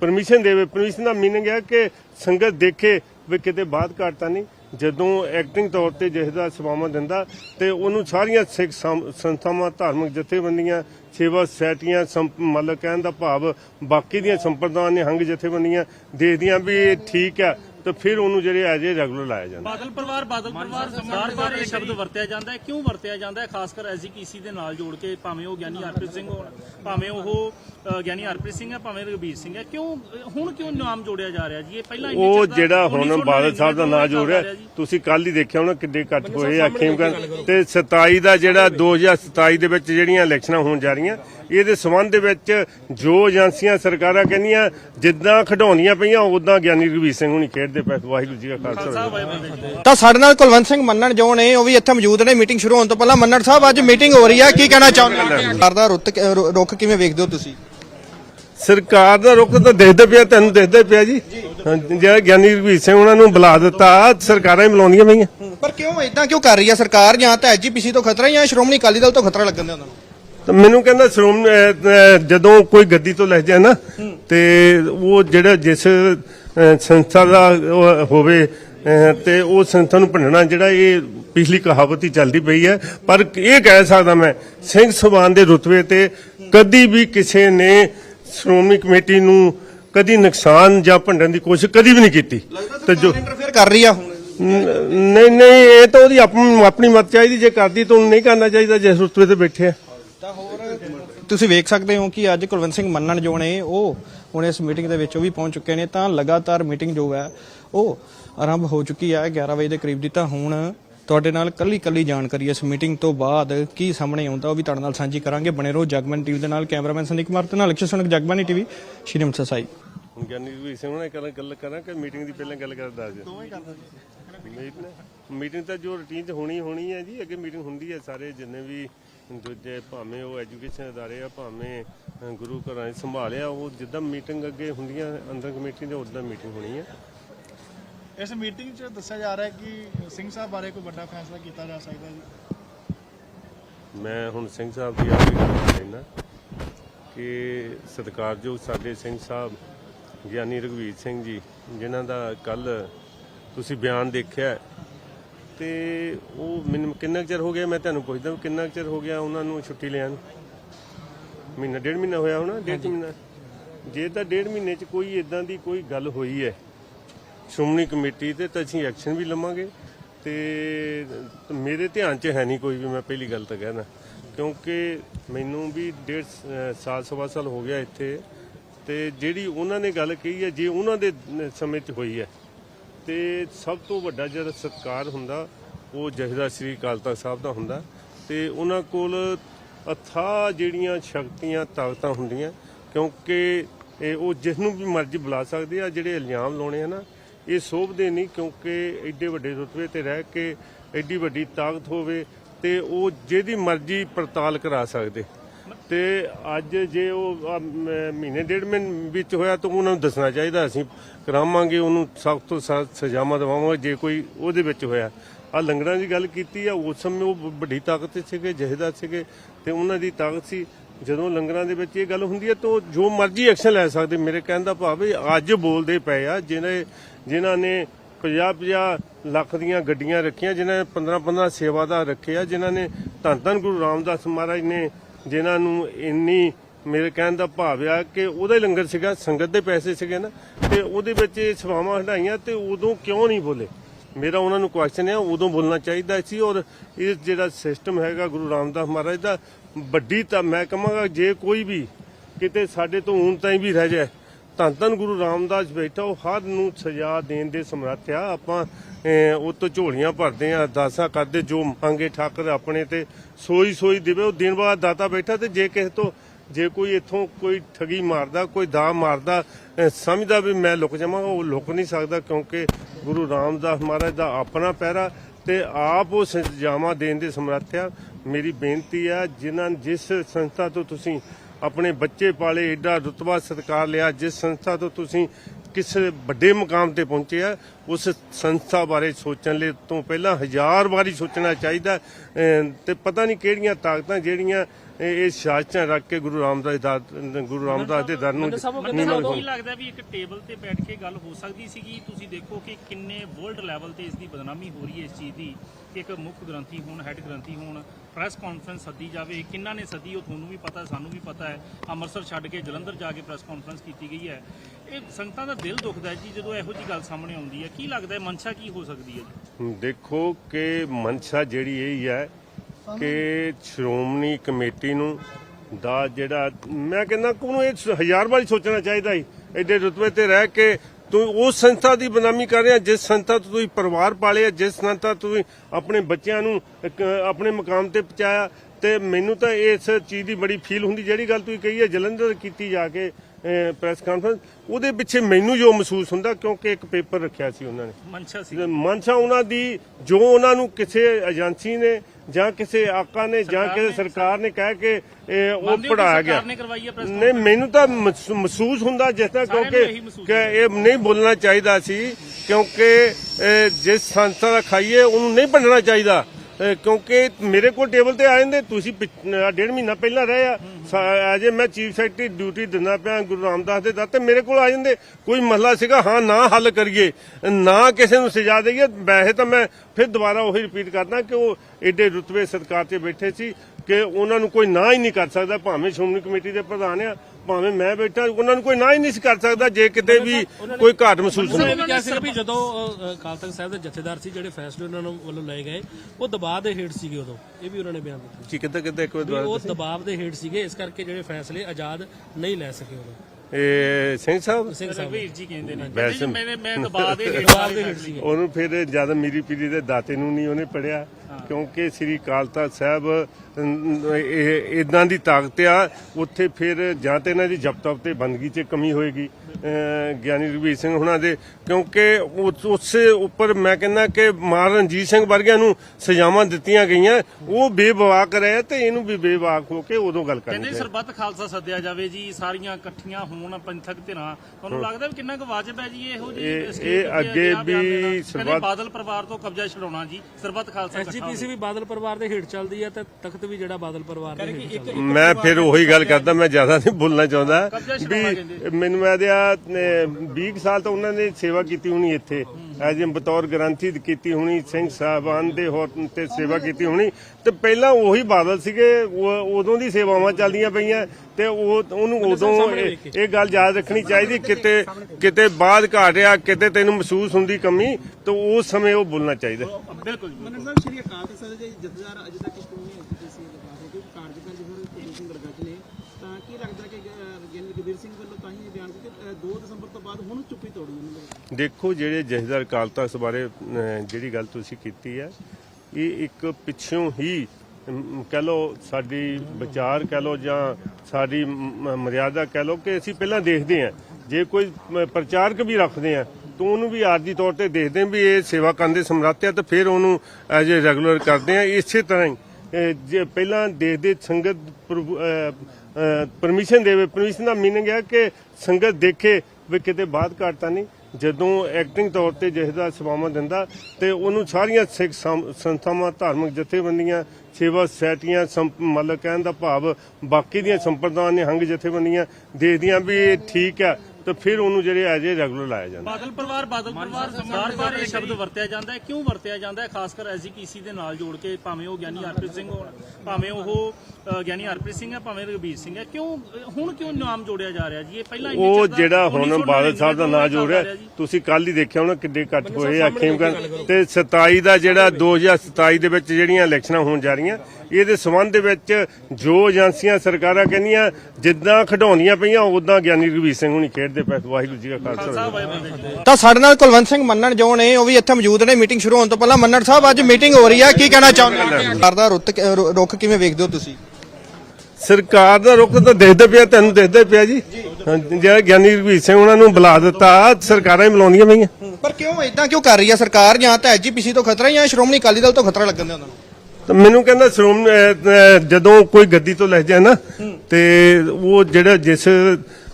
ਪਰਮਿਸ਼ਨ ਦੇਵੇ, ਪਰਮਿਸ਼ਨ ਦਾ ਮੀਨਿੰਗ ਹੈ ਕਿ ਸੰਗਤ ਦੇਖੇ ਵੀ ਕਿਤੇ ਬਾਤ ਘਾਟਾ ਨਹੀਂ। ਜਦੋਂ ਐਕਟਿੰਗ ਤੌਰ ਤੇ ਜਿਹਦਾ ਸੇਵਾਵਾਂ ਦਿੰਦਾ ਤੇ ਉਹਨੂੰ ਸਾਰੀਆਂ ਸਿੱਖ ਸੰ- ਸੰਸਥਾਵਾਂ, ਧਾਰਮਿਕ ਜਥੇਬੰਦੀਆਂ, ਸੇਵਾ ਸੁਸਾਇਟੀਆਂ ਸੰਪ- ਮਤਲਬ ਕਹਿਣ ਦਾ ਭਾਵ ਬਾਕੀ ਦੀਆਂ ਸੰਪਰਦਾਵਾਂ ਨੇ ਹੰਗ ਜਥੇਬੰਦੀਆਂ ਦੇਖਦੀਆਂ ਵੀ ਇਹ ਠੀਕ ਆ ਤੇ ਫਿਰ ਉਹਨੂੰ ਜਿਹੜੇ ਐਜ ਏ ਰੈਗੂਲਰ ਲਾਇਆ ਜਾਂਦਾ। ਬਾਦਲ ਪਰਿਵਾਰ ਬਾਦਲ ਪਰਿਵਾਰ ਬਾਰ-ਬਾਰ ਇਹ ਸ਼ਬਦ ਵਰਤਿਆ ਜਾਂਦਾ ਹੈ। ਕਿਉਂ ਵਰਤਿਆ ਜਾਂਦਾ ਹੈ? ਖਾਸ ਕਰ ਐਜੀਪੀਸੀ ਦੇ ਨਾਲ ਜੋੜ ਕੇ ਭਾਵੇਂ ਉਹ ਗਿਆਨੀ ਹਰਪ੍ਰੀਤ ਸਿੰਘ ਹੋਣ ਭਾਵੇਂ ਉਹ ਅ, ਗਿਆਨੀ ਹਰਪ੍ਰੀਤ ਸਿੰਘ ਹੈ ਭਾਵੇਂ ਰਘਬੀਰ ਸਿੰਘ ਹੈ। ਕਿਉਂ ਹੁਣ ਕਿਉਂ ਨਾਮ ਜੋੜਿਆ ਜਾ ਰਿਹਾ ਜੀ? ਇਹ ਪਹਿਲਾਂ ਇੰਨੇ ਉਹ ਚਿਰ ਜਿਹੜਾ ਹੁਣ 1999 ਬਾਦਲ ਸਾਹਿਬ ਦਾ ਨਾਂ ਜੋੜ ਰਿਹਾ। ਤੁਸੀਂ ਕੱਲ ਹੀ ਦੇਖਿਆ ਹੋਣਾ ਕਿੱਡੇ ਇਕੱਠ ਹੋਏ ਆ ਤੇ 27 ਦਾ ਜਿਹੜਾ 2027 ਦੇ ਵਿੱਚ ਜਿਹੜੀਆਂ ਇਲੈਕਸ਼ਨਾਂ ਹੋਣ ਜਾ ਰਹੀਆਂ ਇਹਦੇ ਸਬੰਧ ਦੇ ਵਿੱਚ ਜੋ ਏਜੰਸੀਆਂ ਸਰਕਾਰਾਂ ਕਹਿੰਦੀਆਂ ਜਿੱਦਾਂ ਖਡਾਉਣੀਆਂ ਪਈਆਂ ਉਦਾਂ ਗਿਆਨੀ ਰਘਵੀਰ ਸਿੰਘ ਹੁਣੀ ਖੇਡਦੇ ਪਏ। ਵਾਹਿਗੁਰੂ ਜੀ ਕਾ ਖਾਲਸਾ ਤਾਂ ਸਾਡੇ ਨਾਲ ਕੁਲਵੰਤ ਸਿੰਘ ਮੰਨਣ ਜੋ ਨੇ ਉਹ ਵੀ ਇੱਥੇ ਮੌਜੂਦ ਨੇ ਮੀਟਿੰਗ ਸ਼ੁਰੂ ਹੋਣ ਤੋਂ ਪਹਿਲਾਂ। ਮੰਨਣ ਸਾਹਿਬ ਅੱਜ ਮੀਟਿੰਗ ਹੋ ਰਹੀ ਹੈ ਕੀ ਕਹਿਣਾ ਚਾਹੁੰਦੇ ਸਰਕਾਰ ਦਾ ਰੁੱਤ ਰੁੱਖ ਕਿਵੇਂ ਵੇਖਦੇ ਹੋ ਤੁਸੀਂ? ਸਰਕਾਰ ਦਾ ਰੁਖ ਤਾਂ ਦੇਖਦੇ ਪਿਆ ਤੈਨੂੰ ਦੇਖਦੇ ਪਿਆ ਜੀ। ਜਿਹੜਾ ਗਿਆਨੀ ਰਘਵੀਰ ਸਿੰਘ ਉਹਨਾਂ ਨੂੰ ਬੁਲਾ ਦਿੱਤਾ ਸਰਕਾਰਾਂ ਹੀ ਬੁਲਾਉਂਦੀਆਂ ਪਈਆਂ। ਪਰ ਕਿਉਂ ਇਦਾਂ ਕਿਉਂ ਕਰ ਰਹੀ ਹੈ ਸਰਕਾਰ? ਜਾਂ ਤਾਂ ਐਜੀਪੀਸੀ ਤੋਂ ਖਤਰਾ ਜਾਂ ਸ਼੍ਰੋਮਣੀ ਅਕਾਲੀ ਦਲ ਤੋਂ ਖਤਰਾ ਲੱਗਣ ਦੇ ਉਹਨਾਂ ਨੂੰ? ਤਾਂ ਮੈਨੂੰ ਕਹਿੰਦਾ ਸ਼੍ਰੋਮ ਜਦੋਂ ਕੋਈ ਗੱਦੀ ਤੋਂ ਲੈ ਜਾਏ ਨਾ ਤੇ ਉਹ ਜਿਹੜਾ ਜਿਸ ਸੰਸਥਾ ਦਾ ਹੋਵੇ ਤੇ ਉਹ ਸੰਸਥਾ ਨੂੰ ਭੰਡਣਾ ਜਿਹੜਾ ਇਹ ਪਿਛਲੀ ਕਹਾਵਤ ਹੀ ਚੱਲਦੀ ਪਈ ਹੈ। ਪਰ ਇਹ ਕਹਿ ਸਕਦਾ ਮੈਂ ਸਿੰਘ ਸਭਾਨ ਦੇ ਰੁਤਬੇ ਤੇ ਕਦੀ ਵੀ ਕਿਸੇ ਨੇ ਸ਼੍ਰੋਮਣੀ ਕਮੇਟੀ ਨੂੰ ਕਦੀ ਨੁਕਸਾਨ ਜਾਂ ਭੰਡਣ ਦੀ ਕੋਸ਼ਿਸ਼ ਕਦੀ ਵੀ ਨਹੀਂ ਕੀਤੀ। ਤੇ ਜੋ ਇੰਟਰਫੇਅਰ ਕਰ ਰਹੀ ਆ। ਹੁਣ ਨਹੀਂ ਨਹੀਂ ਇਹ ਤਾਂ ਉਹਦੀ ਆਪਣੀ ਆਪਣੀ ਮਤ ਚਾਹੀਦੀ ਜੇ ਕਰਦੀ ਤਾਂ ਉਹਨੂੰ ਨਹੀਂ ਕਰਨਾ ਚਾਹੀਦਾ ਜਿਸ ਰੁਤਬੇ ਤੇ ਬੈਠੇ ਆ। ਤਾਂ ਹੋਰ ਤੁਸੀਂ ਵੇਖ ਸਕਦੇ ਹੋ ਕਿ ਅੱਜ ਕੁਲਵੰਤ ਸਿੰਘ ਮੰਨਣ ਜੋ ਨੇ ਉਹ ਹੁਣ ਇਸ ਮੀਟਿੰਗ ਦੇ ਵਿੱਚ ਉਹ ਵੀ ਪਹੁੰਚ ਚੁੱਕੇ ਨੇ ਤਾਂ ਲਗਾਤਾਰ ਮੀਟਿੰਗ ਜੋ ਹੈ ਉਹ ਆਰੰਭ ਹੋ ਚੁੱਕੀ ਹੈ 11 ਵਜੇ ਦੇ ਕਰੀਬ ਦੀ। ਤਾਂ ਹੁਣ ਤੁਹਾਡੇ ਨਾਲ ਕੱਲੀ ਕੱਲੀ ਜਾਣਕਾਰੀ ਇਸ ਮੀਟਿੰਗ ਤੋਂ ਬਾਅਦ ਕੀ ਸਾਹਮਣੇ ਆਉਂਦਾ ਉਹ ਵੀ ਤੁਹਾਡੇ ਨਾਲ ਸਾਂਝੀ ਕਰਾਂਗੇ। ਬਣੇ ਰਹੋ ਜਗਮਨ ਟੀਵੀ ਦੇ ਨਾਲ ਕੈਮਰਾਮੈਨ ਸੰਦੀਪ ਕੁਮਾਰ ਤੇ ਨਾਲ ਅਕਸ਼ਰ ਸੁਣਕ ਜਗਬਾਨੀ ਟੀਵੀ ਸ਼੍ਰੀ ਅੰਮ੍ਰਿਤਸਰ ਸਾਈ ਹੁਣ ਗਿਆਨੀ ਰਘਵੀਰ ਸਿੰਘ ਉਹਨਾਂ ਨਾਲ ਗੱਲ ਕਰਾਂ ਕਿ ਮੀਟਿੰਗ ਦੀ ਪਹਿਲਾਂ ਗੱਲ ਕਰ ਦੱਸ ਦਿਓ ਮੀਟਿੰਗ ਤਾਂ ਜੋ ਰੁਟੀਨ 'ਚ ਹੋਣੀ ਹੋਣੀ ਹੈ ਜੀ ਅੱਗੇ ਮੀਟਿੰਗ ਹੁੰਦੀ ਹੈ ਸਾਰੇ ਜਿੰਨੇ ਵੀ ਦੂਜੇ ਭਾਵੇਂ ਉਹ ਐਜੂਕੇਸ਼ਨ ਅਦਾਰੇ ਆ ਭਾਵੇਂ ਗੁਰੂ ਘਰਾਂ ਸੰਭਾਲਿਆ ਉਹ ਜਿੱਦਾਂ ਮੀਟਿੰਗ ਅੱਗੇ ਹੁੰਦੀਆਂ ਅੰਦਰ ਕਮੇਟੀ ਦੇ ਉਦਾਂ ਮੀਟਿੰਗ ਹੋਣੀ ਹੈ ਇਸ ਮੀਟਿੰਗ 'ਚ ਦੱਸਿਆ ਜਾ ਰਿਹਾ ਹੈ ਕਿ ਸਿੰਘ ਸਾਹਿਬ ਬਾਰੇ ਕੋਈ ਵੱਡਾ ਫੈਸਲਾ ਕੀਤਾ ਜਾ ਸਕਦਾ ਜੀ? ਮੈਂ ਹੁਣ ਸਿੰਘ ਸਾਹਿਬ ਦੀ ਆਖਰੀ ਗੱਲ ਕਹਿਣਾ ਕਿ ਸਤਿਕਾਰਯੋਗ ਸਾਡੇ ਸਿੰਘ ਸਾਹਿਬ ਗਿਆਨੀ ਰਘਵੀਰ ਸਿੰਘ ਜੀ ਜਿਨ੍ਹਾਂ ਦਾ ਕੱਲ ਤੁਸੀਂ ਬਿਆਨ ਦੇਖਿਆ ਹੈ, ਤੇ ਉਹ ਮੈਨੂੰ ਕਿੰਨਾ ਕੁ ਚਿਰ ਹੋ ਗਿਆ ਮੈਂ ਤੁਹਾਨੂੰ ਪੁੱਛਦਾ ਵੀ ਕਿੰਨਾ ਕੁ ਚਿਰ ਹੋ ਗਿਆ ਉਹਨਾਂ ਨੂੰ ਛੁੱਟੀ ਲਿਆ ਨੂੰ ਮਹੀਨਾ ਡੇਢ ਮਹੀਨਾ ਹੋਇਆ ਹੋਣਾ ਡੇਢ ਕੁ ਮਹੀਨਾ? ਜੇ ਤਾਂ ਡੇਢ ਮਹੀਨੇ 'ਚ ਕੋਈ ਇਦਾਂ ਦੀ ਕੋਈ ਗੱਲ ਹੋਈ ਹੈ ਸ਼੍ਰੋਮਣੀ ਕਮੇਟੀ ਤੇ ਤਾਂ ਅਸੀਂ ਐਕਸ਼ਨ ਵੀ ਲਵਾਂਗੇ ਤੇ ਮੇਰੇ ਧਿਆਨ 'ਚ ਹੈ ਨਹੀਂ ਕੋਈ ਵੀ ਮੈਂ ਪਹਿਲੀ ਗੱਲ ਤਾਂ ਕਹਿਣਾ। ਕਿਉਂਕਿ ਮੈਨੂੰ ਵੀ ਡੇਢ ਸਾਲ ਸਵਾ ਸਾਲ ਹੋ ਗਿਆ ਇੱਥੇ ਤੇ ਜਿਹੜੀ ਉਹਨਾਂ ਨੇ ਗੱਲ ਕਹੀ ਹੈ ਜੇ ਉਹਨਾਂ ਦੇ ਸਮੇਂ 'ਚ ਹੋਈ ਹੈ ਤੇ ਸਭ ਤੋਂ ਵੱਡਾ ਜਿਹੜਾ ਸਤਕਾਰ ਹੁੰਦਾ, ਉਹ ਜਹਦਾ ਸ੍ਰੀ ਅਕਾਲ ਤਖਤ ਸਾਹਿਬ ਦਾ ਹੁੰਦਾ। ਤੇ ਉਹਨਾਂ ਕੋਲ ਅਥਾ ਜਿਹੜੀਆਂ ਸ਼ਕਤੀਆਂ, ਤਾਕਤਾਂ ਹੁੰਦੀਆਂ, ਕਿਉਂਕਿ ਇਹ ਉਹ ਜਿਸ ਨੂੰ ਵੀ ਮਰਜ਼ੀ ਬੁਲਾ ਸਕਦੇ ਆ, ਜਿਹੜੇ ਇਲਜ਼ਾਮ ਲਾਉਣੇ ਆ ਨਾ, ਇਹ ਸੋਭਦੇ ਨਹੀਂ, ਕਿਉਂਕਿ ਐਡੇ ਵੱਡੇ ਰੁਤਬੇ ਤੇ ਰਹਿ ਕੇ ਐਡੀ ਵੱਡੀ ਤਾਕਤ ਹੋਵੇ ਤੇ ਉਹ ਜਿਹਦੀ ਮਰਜ਼ੀ ਪੜਤਾਲ ਕਰਾ ਸਕਦੇ। ਤੇ ਅੱਜ ਜੇ ਉਹ ਮਹੀਨੇ ਡੇਢ ਮਹੀਨੇ ਵਿੱਚ ਹੋਇਆ ਤਾਂ ਉਹਨਾਂ ਨੂੰ ਦੱਸਣਾ ਚਾਹੀਦਾ, ਅਸੀਂ ਕਰਾਵਾਂਗੇ, ਉਹਨੂੰ ਸਖਤ ਤੋਂ ਸਖਤ ਸਜ਼ਾਵਾਂ ਦਵਾਵਾਂਗੇ, ਜੇ ਕੋਈ ਉਹਦੇ ਵਿੱਚ ਹੋਇਆ। ਆ ਲੰਗਰਾਂ ਦੀ ਗੱਲ ਕੀਤੀ ਆ, ਉਸ ਸਮੇਂ ਉਹ ਵੱਡੀ ਤਾਕਤ ਸੀਗੇ ਜਹੇਦਾਰ ਸੀਗੇ, ਤੇ ਉਹਨਾਂ ਦੀ ਤਾਕਤ ਸੀ। ਜਦੋਂ ਲੰਗਰਾਂ ਦੇ ਵਿੱਚ ਇਹ ਗੱਲ ਹੁੰਦੀ ਹੈ ਤਾਂ ਉਹ ਜੋ ਮਰਜ਼ੀ ਐਕਸ਼ਨ ਲੈ ਸਕਦੇ, ਮੇਰੇ ਕਹਿਣ ਦਾ ਭਾਵ ਹੈ ਅੱਜ ਬੋਲਦੇ ਪਏ ਆ, ਜਿਹਨੇ ਜਿਨ੍ਹਾਂ ਨੇ 50-50 ਲੱਖ ਦੀਆਂ ਗੱਡੀਆਂ ਰੱਖੀਆਂ ਜਿਨ੍ਹਾਂ ਨੇ 15-15 ਸੇਵਾਦਾਰ ਰੱਖੇ ਆ ਜਿਨ੍ਹਾਂ ਨੇ ਧੰਨ ਧੰਨ ਗੁਰੂ ਰਾਮਦਾਸ ਮਹਾਰਾਜ ਨੇ ਜਿਨ੍ਹਾਂ ਨੂੰ ਇੰਨੀ ਮੇਰੇ ਕਹਿਣ ਦਾ ਭਾਵ ਆ ਕਿ ਉਹਦਾ ਹੀ ਲੰਗਰ ਸੀਗਾ, ਸੰਗਤ ਦੇ ਪੈਸੇ ਸੀਗੇ ਨਾ, ਤੇ ਉਹਦੇ ਵਿੱਚ ਇਹ ਸੇਵਾਵਾਂ ਹਟਾਈਆਂ ਤੇ ਉਦੋਂ ਕਿਉਂ ਨਹੀਂ ਬੋਲੇ? ਮੇਰਾ ਉਹਨਾਂ ਨੂੰ ਕੁਐਸਚਨ ਹੈ ਉਦੋਂ ਬੋਲਣਾ ਚਾਹੀਦਾ ਸੀ ਔਰ ਇਹ ਜਿਹੜਾ ਸਿਸਟਮ ਹੈਗਾ ਗੁਰੂ ਰਾਮਦਾਸ ਮਹਾਰਾਜ ਦਾ, ਵੱਡੀ ਤਾਂ ਮੈਂ ਕਹਾਂਗਾ, ਜੇ ਕੋਈ ਵੀ ਕਿਤੇ ਸਾਡੇ ਤੋਂ ਹੁਣ ਤਾਈਂ ਵੀ ਰਹਿ ਜਾਏ। ਧੰਨ ਧੰਨ ਗੁਰੂ ਰਾਮਦਾਸ ਬੈਠਾ, ਉਹ ਹਰ ਨੂੰ ਸਜ਼ਾ ਦੇਣ ਦੇ ਸਮਰੱਥ ਆ। ਆਪਾਂ ਉਹ ਤੋਂ ਝੋਲੀਆਂ ਭਰਦੇ ਆ ਅਰਦਾਸਾਂ ਕਰਦੇ, ਜੋ ਮੰਗੇ ਠਾਕਰ ਆਪਣੇ ਤੇ ਸੋਈ ਸੋਈ ਦੇਵੇ, ਉਹ ਦਿਨ ਬਾਅਦ ਦਾਤਾ ਬੈਠਾ ਤੇ ਜੇ ਕਿਸੇ ਤੋਂ, ਜੇ ਕੋਈ ਇੱਥੋਂ ਕੋਈ ਠਗੀ ਮਾਰਦਾ, ਕੋਈ ਦਾ ਮਾਰਦਾ ਸਮਝਦਾ ਵੀ ਮੈਂ ਲੁਕ ਜਾਵਾਂਗਾ ਉਹ ਲੁਕ ਨਹੀਂ ਸਕਦਾ ਕਿਉਂਕਿ ਗੁਰੂ ਰਾਮਦਾਸ ਮਹਾਰਾਜ ਦਾ ਆਪਣਾ ਪਹਿਰਾ ਤੇ ਆਪ ਉਹ ਸਜ਼ਾਵਾਂ ਦੇਣ ਦੇ ਸਮਰੱਥ ਆ। ਮੇਰੀ ਬੇਨਤੀ ਆ, ਜਿਨ੍ਹਾਂ, ਜਿਸ ਸੰਸਥਾ ਤੋਂ ਤੁਸੀਂ ਆਪਣੇ ਬੱਚੇ ਪਾਲੇ ਏਡਾ ਰੁਤਬਾ ਸਤਕਾਰ ਲਿਆ, ਜਿਸ ਸੰਸਥਾ ਤੋਂ ਤੁਸੀਂ ਕਿਸੇ ਵੱਡੇ ਮੁਕਾਮ ਤੇ ਪਹੁੰਚੇ ਆ, ਉਸ ਸੰਸਥਾ ਬਾਰੇ ਸੋਚਣ ਲਈ ਤੋਂ ਪਹਿਲਾਂ ਹਜ਼ਾਰ ਵਾਰੀ ਸੋਚਣਾ ਚਾਹੀਦਾ ਅਮ ਤੇ ਪਤਾ ਨਹੀਂ ਕਿਹੜੀਆਂ ਤਾਕਤਾਂ, ਜਿਹੜੀਆਂ ਇਹ ਸ਼ਾਸਕਾਂ ਰੱਖ ਕੇ ਗੁਰੂ ਰਾਮਦਾਸ ਦਾ ਗੁਰੂ ਰਾਮਦਾਸ ਦੇ ਦਰ ਨੂੰ ਕੀ ਲੱਗਦਾ ਵੀ ਇੱਕ ਟੇਬਲ ਤੇ ਬੈਠ ਕੇ ਗੱਲ ਹੋ ਸਕਦੀ ਸੀਗੀ। ਤੁਸੀਂ ਦੇਖੋ ਕਿ ਕਿੰਨੇ ਵਰਲਡ ਲੈਵਲ ਤੇ ਇਸ ਦੀ ਬਦਨਾਮੀ ਹੋ ਰਹੀ ਹੈ ਇਸ ਚੀਜ਼ ਦੀ। ਕਿ ਇੱਕ ਮੁੱਖ ਗ੍ਰੰਥੀ ਹੋਣ ਹੈੱਡ ਗ੍ਰੰਥੀ ਹੋਣ ਪ੍ਰੈਸ ਕਾਨਫਰੰਸ ਸੱਦੀ ਜਾਵੇ। ਕਿੰਨਾ ਨੇ ਸੱਦੀ ਉਹ ਤੁਹਾਨੂੰ ਵੀ ਪਤਾ ਸਾਨੂੰ ਵੀ ਪਤਾ ਹੈ। ਅੰਮ੍ਰਿਤਸਰ ਛੱਡ ਕੇ ਜਲੰਧਰ ਜਾ ਕੇ ਪ੍ਰੈਸ ਕਾਨਫਰੰਸ ਕੀਤੀ ਗਈ ਹੈ। ਇਹ ਸੰਗਤਾਂ ਦਾ ਦਿਲ ਦੁਖਦਾ ਹੈ ਜੀ ਜਦੋਂ ਇਹੋ ਜੀ ਗੱਲ ਸਾਹਮਣੇ ਆਉਂਦੀ ਹੈ। ਕੀ ਲੱਗਦਾ ਹੈ ਮਨਸ਼ਾ ਕੀ ਹੋ ਸਕਦੀ ਹੈ ਦੇਖੋ ਕਿ ਮਨਸ਼ਾ ਜਿਹੜੀ ਇਹ ਹੀ ਹੈ ਕਿ ਸ਼੍ਰੋਮਣੀ ਕਮੇਟੀ ਨੂੰ ਦਾ ਜਿਹੜਾ, ਮੈਂ ਕਹਿੰਦਾ ਕਿ ਉਹਨੂੰ ਇਹ ਹਜ਼ਾਰ ਵਾਰੀ ਸੋਚਣਾ ਚਾਹੀਦਾ ਸੀ ਐਡੇ ਰੁਤਬੇ ਤੇ ਰਹਿ ਕੇ ਤੂੰ ਉਸ ਸੰਸਥਾ ਦੀ ਬਦਨਾਮੀ ਕਰ ਰਿਹਾ, ਜਿਸ ਸੰਸਥਾ ਤੋਂ ਤੁਸੀਂ ਪਰਿਵਾਰ ਪਾਲਿਆ, ਜਿਸ ਸੰਸਥਾ ਤੋਂ ਤੁਸੀਂ ਆਪਣੇ ਬੱਚਿਆਂ ਨੂੰ ਆਪਣੇ ਮਕਾਮ ਤੇ ਪਹੁੰਚਾਇਆ, ਤੇ ਮੈਨੂੰ ਤਾਂ ਇਸ ਚੀਜ਼ ਦੀ ਬੜੀ ਫੀਲ ਹੁੰਦੀ, ਜਿਹੜੀ ਗੱਲ ਤੁਸੀਂ ਕਹੀ ਹੈ, ਜਲੰਧਰ ਕੀਤੀ ਜਾ ਕੇ ਪ੍ਰੈਸ ਕਾਨਫਰੰਸ ਉਹਦੇ ਪਿੱਛੇ ਮੈਨੂੰ ਜੋ ਮਹਿਸੂਸ ਹੁੰਦਾ ਕਿਉਂਕਿ ਇੱਕ ਪੇਪਰ ਰੱਖਿਆ ਸੀ ਉਹਨਾਂ ਨੇ। ਮਨਸ਼ਾ ਸੀ। ਮਨਸ਼ਾ ਉਹਨਾਂ ਦੀ ਜੋ ਉਹਨਾਂ ਨੂੰ ਕਿਸੇ ਏਜੰਸੀ ਨੇ ਜਾਂ ਕਿਸੇ ਆਕਾ ਨੇ ਜਾਂ ਕਿਸੇ ਸਰਕਾਰ ਨੇ ਕਹਿ ਕੇ ਉਹ ਪੜਾਇਆ ਗਿਆ। ਨਹੀਂ ਮੈਨੂੰ ਤਾਂ ਮਹਿਸੂ- ਮਹਿਸੂਸ ਹੁੰਦਾ ਜਿਸ ਤਰ੍ਹਾਂ ਕਿਉਂਕਿ ਇਹੀ ਨਹੀਂ ਬੋਲਣਾ ਚਾਹੀਦਾ ਸੀ ਕਿਉਂਕਿ ਜਿਸ ਸੰਸਥਾ ਦਾ ਖਾਈਏ ਉਹਨੂੰ ਨਹੀਂ ਭੰਡਣਾ ਚਾਹੀਦਾ। ਕਿਉਂਕਿ ਮੇਰੇ ਕੋਲ ਟੇਬਲ ਤੇ ਆ ਜਾਂਦੇ, ਤੁਸੀਂ ਪਿਛ- ਡੇਢ ਮਹੀਨਾ ਪਹਿਲਾਂ ਰਹੇ ਆ। ਅਜੇ ਮੈਂ ਚੀਫ ਸੈਕਟਰੀ ਡਿਊਟੀ ਦਿੰਦਾ ਪਿਆ, ਗੁਰੂ ਰਾਮਦਾਸ ਦੇ ਦਰ ਮੇਰੇ ਕੋਲ ਆ ਜਾਂਦੇ। ਕੋਈ ਮਸਲਾ ਸੀਗਾ, ਹਾਂ, ਨਾ ਹੱਲ ਕਰੀਏ, ਨਾ ਕਿਸੇ ਨੂੰ ਸਜ਼ਾ ਦੇਈਏ, ਵੈਸੇ ਤਾਂ ਮੈਂ ਫਿਰ ਦੁਬਾਰਾ ਉਹੀ ਰਿਪੀਟ ਕਰਦਾ ਕਿ ਉਹ ਏਡੇ ਰੁਤਬੇ ਸਤਕਾਰ ਤੇ ਬੈਠੇ ਸੀ ਕਿ ਉਹਨਾਂ ਨੂੰ ਕੋਈ ਨਾ ਹੀ ਨਹੀਂ ਕਰ ਸਕਦਾ, ਭਾਵੇਂ ਸ਼੍ਰੋਮਣੀ ਕਮੇਟੀ ਦੇ ਪ੍ਰਧਾਨ ਆ ਭਾਵੇਂ ਮੈਂ ਬੈਠਾ ਉਹਨਾਂ ਨੂੰ ਕੋਈ ਨਾ ਹੀ ਨਹੀਂ ਸੀ ਕਰ ਸਕਦਾ ਜੇ ਕਿਤੇ ਵੀ ਕੋਈ ਘਾਟ ਮਹਿਸੂਸ ਉਹਨਾਂ ਹੋਵੇ ਨੇ ਵੀ ਕਿਹਾ ਸੀਗਾ ਵੀ ਜਦੋਂ ਅਕਾਲ ਤਖਤ ਸਾਹਿਬ ਦੇ ਜਥੇਦਾਰ ਸੀ ਜਿਹੜੇ ਫੈਸਲੇ ਉਹਨਾਂ ਨੂੰ ਵੱਲੋਂ ਲਏ ਗਏ ਉਹ ਦਬਾਅ ਦੇ ਹੇਠ ਸੀਗੇ ਉਦੋਂ। ਇਹ ਵੀ ਉਹਨਾਂ ਨੇ ਬਿਆਨ ਦਿੱਤਾ। ਜੀ ਕਿੱਦਾਂ ਕਿੱਦਾਂ ਇੱਕ ਵਾਰ ਦੁਬਾਰਾ ਉਹ ਦਬਾਅ ਦੇ ਹੇਠ ਸੀਗੇ ਇਸ ਕਰਕੇ ਜਿਹੜੇ ਫੈਸਲੇ ਆਜ਼ਾਦ ਨਹੀਂ ਲੈ ਸਕੇ ਉਦੋਂ। ਇਹ ਸਿੰਘ ਸਾਹਿਬ? ਸਿੰਘ ਸਾਹਿਬ। ਜੀ ਕਹਿੰਦੇ ਨੇ। ਵੈਸੇ- ਮੈਂ ਮੈਂ ਦਬਾ ਦੇ ਹੇਠ ਦਬਾਅ ਦੇ ਹੇਠ ਸੀਗੇ। ਉਹਨੂੰ ਫਿਰ ਜਦ ਮੀਰੀ ਪੀਰੀ ਦੇ ਦਾਤੇ ਨੂੰ ਨਹੀਂ ਉਹਨੇ ਪੜਿਆ। ਕਿਉਂਕਿ ਸ੍ਰੀ ਅਕਾਲ ਤਖਤ ਸਾਹਿਬ ਇਹ ਇਦਾਂ ਦੀ ਤਾਕਤ ਆ ਉੱਥੇ ਫਿਰ ਜਾਂ ਤੇ ਇਹਨਾਂ ਦੀ ਜਪਤਪ ਤੇ ਬੰਦਗੀ 'ਚ ਕਮੀ ਹੋਏਗੀ ਗਿਆਨੀ ਰਵੀਰ ਸਿੰਘ ਹੁਣਾਂ ਦੇ ਕਿਉਂਕਿ ਉਸ- ਉੱਪਰ ਮੈਂ ਕਹਿੰਦਾ ਕਿ ਮਹਾਰਾਜ ਰਣਜੀਤ ਸਿੰਘ ਵਰਗਿਆਂ ਨੂੰ ਸਜ਼ਾਵਾਂ ਦਿੱਤੀਆਂ ਗਈਆਂ ਉਹ ਬੇਬਵਾਕ ਰਹੇ ਤੇ ਇਹਨੂੰ ਵੀ ਬੇਵਾਕ ਹੋ ਕੇ ਉਦੋਂ ਗੱਲ ਕਰਨੀ ਕਹਿੰਦੇ ਚਾਹੀਦੀ। ਸਰਬੱਤ ਖਾਲਸਾ ਸੱਦਿਆ ਜਾਵੇ ਜੀ ਸਾਰੀਆਂ ਇਕੱਠੀਆਂ ਹੋਣ ਪੰਥਕ ਧਿਰਾਂ। ਤੁਹਾਨੂੰ ਲੱਗਦਾ ਵੀ ਕਿੰਨਾ ਕੁ ਵਾਜਬ ਹੈ ਜੀ ਇਹੋ ਜੀ ਇਹ- ਅੱਗੇ ਵੀ ਸਰਬੱਤ- ਬਾਦਲ ਪਰਿਵਾਰ ਤੋਂ ਕਬਜ਼ਾ ਛਡਾਉਣਾ ਜੀ ਸਰਬੱਤ ਖਾਲਸਾ ਐਸਜੀਪੀਸੀ ਵੀ ਬਾਦਲ ਪਰਿਵਾਰ ਦੇ ਹੇਠ ਚੱਲਦੀ ਹੈ ਤੇ ਤਖਤ ਵੀ ਜਿਹੜਾ ਬਾਦਲ ਪਰਿਵਾਰ ਦੇ ਹੇਠ ਚੱਲਦਾ ਮੈਂ ਫਿਰ ਉਹੀ ਗੱਲ ਕਰਦਾ ਮੈਂ ਜ਼ਿਆਦਾ ਨਹੀਂ ਬੋਲਣਾ ਚਾਹੁੰਦਾ ਵੀ। ਮੈਨੂੰ ਮੈਂ ਦਿਆ 20 ਕੁ ਸਾਲ ਤਾਂ ਉਹਨਾਂ ਨੇ ਸੇਵਾ ਕੀਤੀ ਹੋਣੀ ਇੱਥੇ। ਐਜ ਬਤੌਰ ਗ੍ਰੰਥੀ ਕੀਤੀ ਹੋਣੀ ਸਿੰਘ ਸਾਹਿਬਾਨ ਦੇ ਹੋਰ ਤੇ ਸੇਵਾ ਕੀਤੀ ਹੋਣੀ। ਤੇ ਪਹਿਲਾਂ ਉਹੀ ਬਾਦਲ ਸੀਗੇ ਉਹ- ਉਦੋਂ ਦੀ ਸੇਵਾਵਾਂ ਚੱਲਦੀਆਂ ਪਈਆਂ ਤੇ ਉਹ ਉਹਨੂੰ ਉਦੋਂ ਇਹ ਗੱਲ ਯਾਦ ਰੱਖਣੀ ਚਾਹੀਦੀ ਕਿਤੇ ਕਿਤੇ ਬਾਅਦ ਘਾਟਿਆ ਕਿਤੇ ਤੈਨੂੰ ਮਹਿਸੂਸ ਹੁੰਦੀ ਕਮੀ ਤਾਂ ਉਸ ਸਮੇਂ ਉਹ ਬੋਲਣਾ ਚਾਹੀਦਾ। ਬਿਲਕੁਲ ਜੀ ਮਨਨ ਸਾਹਿਬ ਸ਼੍ਰੀ ਅਕਾਲ ਤਖਤ ਸਾਹਿਬ ਦੇ ਜਥੇਦਾਰ ਅਜੇ ਤੱਕ ਕੋਈ ਨਹੀਂ ਐਜੀਪੀਸੀ ਦੇ ਹੈ ਕਿਉਂਕਿ ਕਾਰਜਕਾਰੀ ਹੋਰ ਸਿੰਘ ਗਰਗੱਜ ਨੇ ਤਾਂ ਕੀ ਲੱਗਦਾ ਕਿ ਗਿਆਨੀ ਸਿੰਘ ਵੱਲੋਂ ਤਾਂ ਹੀ ਇਹ ਬਿਆਨ ਕਿ 2 ਦਸੰਬਰ ਤੋਂ ਬਾਅਦ ਹੁਣ ਚੁੱਪੀ ਤੋੜੀ ਉਹਨਾਂ ਨੇ। ਦੇਖੋ, ਜਿਹੜੇ ਜਥੇਦਾਰ ਅਕਾਲ ਤਖਤ ਬਾਰੇ ਜਿਹੜੀ ਗੱਲ ਤੁਸੀਂ ਕੀਤੀ ਹੈ, ਇਹ ਇੱਕ ਪਿੱਛੋਂ ਹੀ ਕਹਿ ਲੋ ਸਾਡੀ ਵਿਚਾਰ ਕਹਿ ਲੋ ਜਾਂ ਸਾਡੀ ਮਰਿਆਦਾ ਕਹਿ ਲੋ ਕਿ ਅਸੀਂ ਪਹਿਲਾਂ ਦੇਖਦੇ ਹਾਂ। ਜੇ ਕੋਈ ਪ੍ਰਚਾਰਕ ਵੀ ਰੱਖਦੇ ਆ ਤਾਂ ਉਹਨੂੰ ਵੀ ਆਰਜੀ ਤੌਰ ਤੇ ਦੇਖਦੇ ਹਾਂ ਵੀ ਇਹ ਸੇਵਾ ਕਰਨ ਦੇ ਸਮਰੱਥ ਆ ਤਾਂ ਫਿਰ ਉਹਨੂੰ ਐਜ ਏ ਰੈਗੂਲਰ ਕਰਦੇ ਆ ਇਸੇ ਤਰ੍ਹਾਂ ਹੀ ਜੇ ਪਹਿਲਾਂ ਦੇਖਦੇ ਸੰਗਤ ਪਰਮਿਸ਼ਨ ਦੇਵੇ। ਪਰਮਿਸ਼ਨ ਦਾ ਮੀਨਿੰਗ ਹੈ ਕਿ ਸੰਗਤ ਦੇਖੇ ਵੀ ਕਿਤੇ ਬਾਤ ਘਾਟਾ ਨਹੀਂ। ਜਦੋਂ ਐਕਟਿੰਗ ਤੌਰ ਤੇ ਜਿਹਦਾ ਸੇਵਾਵਾਂ ਦਿੰਦਾ ਤੇ ਉਹਨੂੰ ਸਾਰੀਆਂ ਸਿੱਖ ਸੰਸਥਾਵਾਂ, ਧਾਰਮਿਕ ਜਥੇਬੰਦੀਆਂ, ਸੇਵਾ ਸੁਸਾਇਟੀਆਂ ਸੰਪ- ਮਤਲਬ ਕਹਿਣ ਦਾ ਭਾਵ ਬਾਕੀ ਦੀਆਂ ਸੰਪਰਦਾਵਾਂ ਨਿਹੰਗ ਜਥੇਬੰਦੀਆਂ ਦੇਖਦੀਆਂ ਵੀ ਇਹ ਠੀਕ ਹੈ। ਤਾਂ ਫਿਰ ਉਹਨੂੰ ਜਿਹੜੇ ਐਜ ਏ ਰੈਗੂਲਰ ਲਾਇਆ ਜਾਂਦਾ। ਬਾਦਲ ਪਰਿਵਾਰ ਬਾਦਲ ਪਰਿਵਾਰ ਬਾਰ-ਬਾਰ ਇਹ ਸ਼ਬਦ ਵਰਤਿਆ ਜਾਂਦਾ ਹੈ। ਕਿਉਂ ਵਰਤਿਆ ਜਾਂਦਾ ਹੈ? ਖਾਸ ਕਰ ਐਜੀਪੀਸੀ ਦੇ ਨਾਲ ਜੋੜ ਕੇ ਭਾਵੇਂ ਉਹ ਗਿਆਨੀ ਹਰਪ੍ਰੀਤ ਸਿੰਘ ਹੋਣ ਭਾਵੇਂ ਉਹ ਅ, ਗਿਆਨੀ ਹਰਪ੍ਰੀਤ ਸਿੰਘ ਹੈ ਭਾਵੇਂ ਰਘਬੀਰ ਸਿੰਘ ਹੈ। ਕਿਉਂ ਹੁਣ ਕਿਉਂ ਨਾਮ ਜੋੜਿਆ ਜਾ ਰਿਹਾ ਜੀ? ਇਹ ਪਹਿਲਾਂ ਇੰਨੇ ਉਹ ਚਿਰ ਦਾ ਜਿਹੜਾ ਹੁਣ 1999 ਬਾਦਲ ਸਾਹਿਬ ਦਾ ਨਾਂ ਜੋੜਿਆ ਰਿਹਾ ਜੀ। ਤੁਸੀਂ ਕੱਲ ਹੀ ਦੇਖਿਆ ਹੋਣਾ ਕਿੱਡੇ ਇਕੱਠ ਹੋਏ ਆ ਖੇਮਗਨ ਤੇ 27 ਦਾ ਜਿਹੜਾ 2027 ਦੇ ਵਿੱਚ ਜਿਹੜੀਆਂ ਇਲੈਕਸ਼ਨਾਂ ਹੋਣ ਜਾ ਰਹੀਆਂ ਇਹਦੇ ਸਬੰਧ ਦੇ ਵਿੱਚ ਜੋ ਏਜੰਸੀਆਂ ਸਰਕਾਰਾਂ ਕਹਿੰਦੀਆਂ ਜਿੱਦਾਂ ਖਡਾਉਣੀਆਂ ਪਈਆਂ ਉਦਾਂ ਗਿਆਨੀ ਰਘਵੀਰ ਸਿੰਘ ਹੁਣੀ ਖੇਡਦੇ ਪਏ ਵਾਹਿਗੁਰੂ ਜੀ ਕਾ ਖਾਲਸਾ। ਤਾਂ ਸਾਡੇ ਨਾਲ ਕੁਲਵੰਤ ਸਿੰਘ ਮੰਨਣ ਜੋ ਨੇ ਉਹ ਵੀ ਇੱਥੇ ਮੌਜੂਦ ਨੇ ਮੀਟਿੰਗ ਸ਼ੁਰੂ ਹੋਣ ਤੋਂ ਪਹਿਲਾਂ। ਮੰਨਣ ਸਾਹਿਬ ਅੱਜ ਮੀਟਿੰਗ ਹੋ ਰਹੀ ਹੈ ਕੀ ਕਹਿਣਾ ਚਾਹੁੰਦੇ ਹੋ? ਸਰਕਾਰ ਦਾ ਰੁੱਤ ਰੁੱਖ ਕਿਵੇਂ ਵੇਖਦੇ ਹੋ ਤੁਸੀਂ? ਸਰਕਾਰ ਦਾ ਰੁਖ ਤਾਂ ਦੇਖਦੇ ਪਿਆ ਤੈਨੂੰ ਦੇਖਦੇ ਪਿਆ ਜੀ। ਜਿਹੜਾ ਗਿਆਨੀ ਰਘਵੀਰ ਸਿੰਘ ਉਹਨਾਂ ਨੂੰ ਬੁਲਾ ਦਿੱਤਾ ਸਰਕਾਰਾਂ ਹੀ ਬੁਲਾਉਂਦੀਆਂ ਪਈਆਂ। ਪਰ ਕਿਉਂ ਇਦਾਂ ਕਿਉਂ ਕਰ ਰਹੀ ਹੈ ਸਰਕਾਰ? ਜਾਂ ਤਾਂ ਐਜੀਪੀਸੀ ਤੋਂ ਖਤਰਾ ਜਾਂ ਸ਼੍ਰੋਮਣੀ ਅਕਾਲੀ ਦਲ ਤੋਂ ਖਤਰਾ ਲੱਗਣ ਦੇ ਉਹਨਾਂ ਨੂੰ? ਤਾਂ ਮੈਨੂੰ ਕਹਿੰਦਾ ਅਹ, ਜਦੋਂ ਕੋਈ ਗੱਦੀ ਤੋਂ ਲੈ ਜਾਏ ਨਾ ਤੇ ਉਹ ਜਿਹੜਾ ਜਿਸ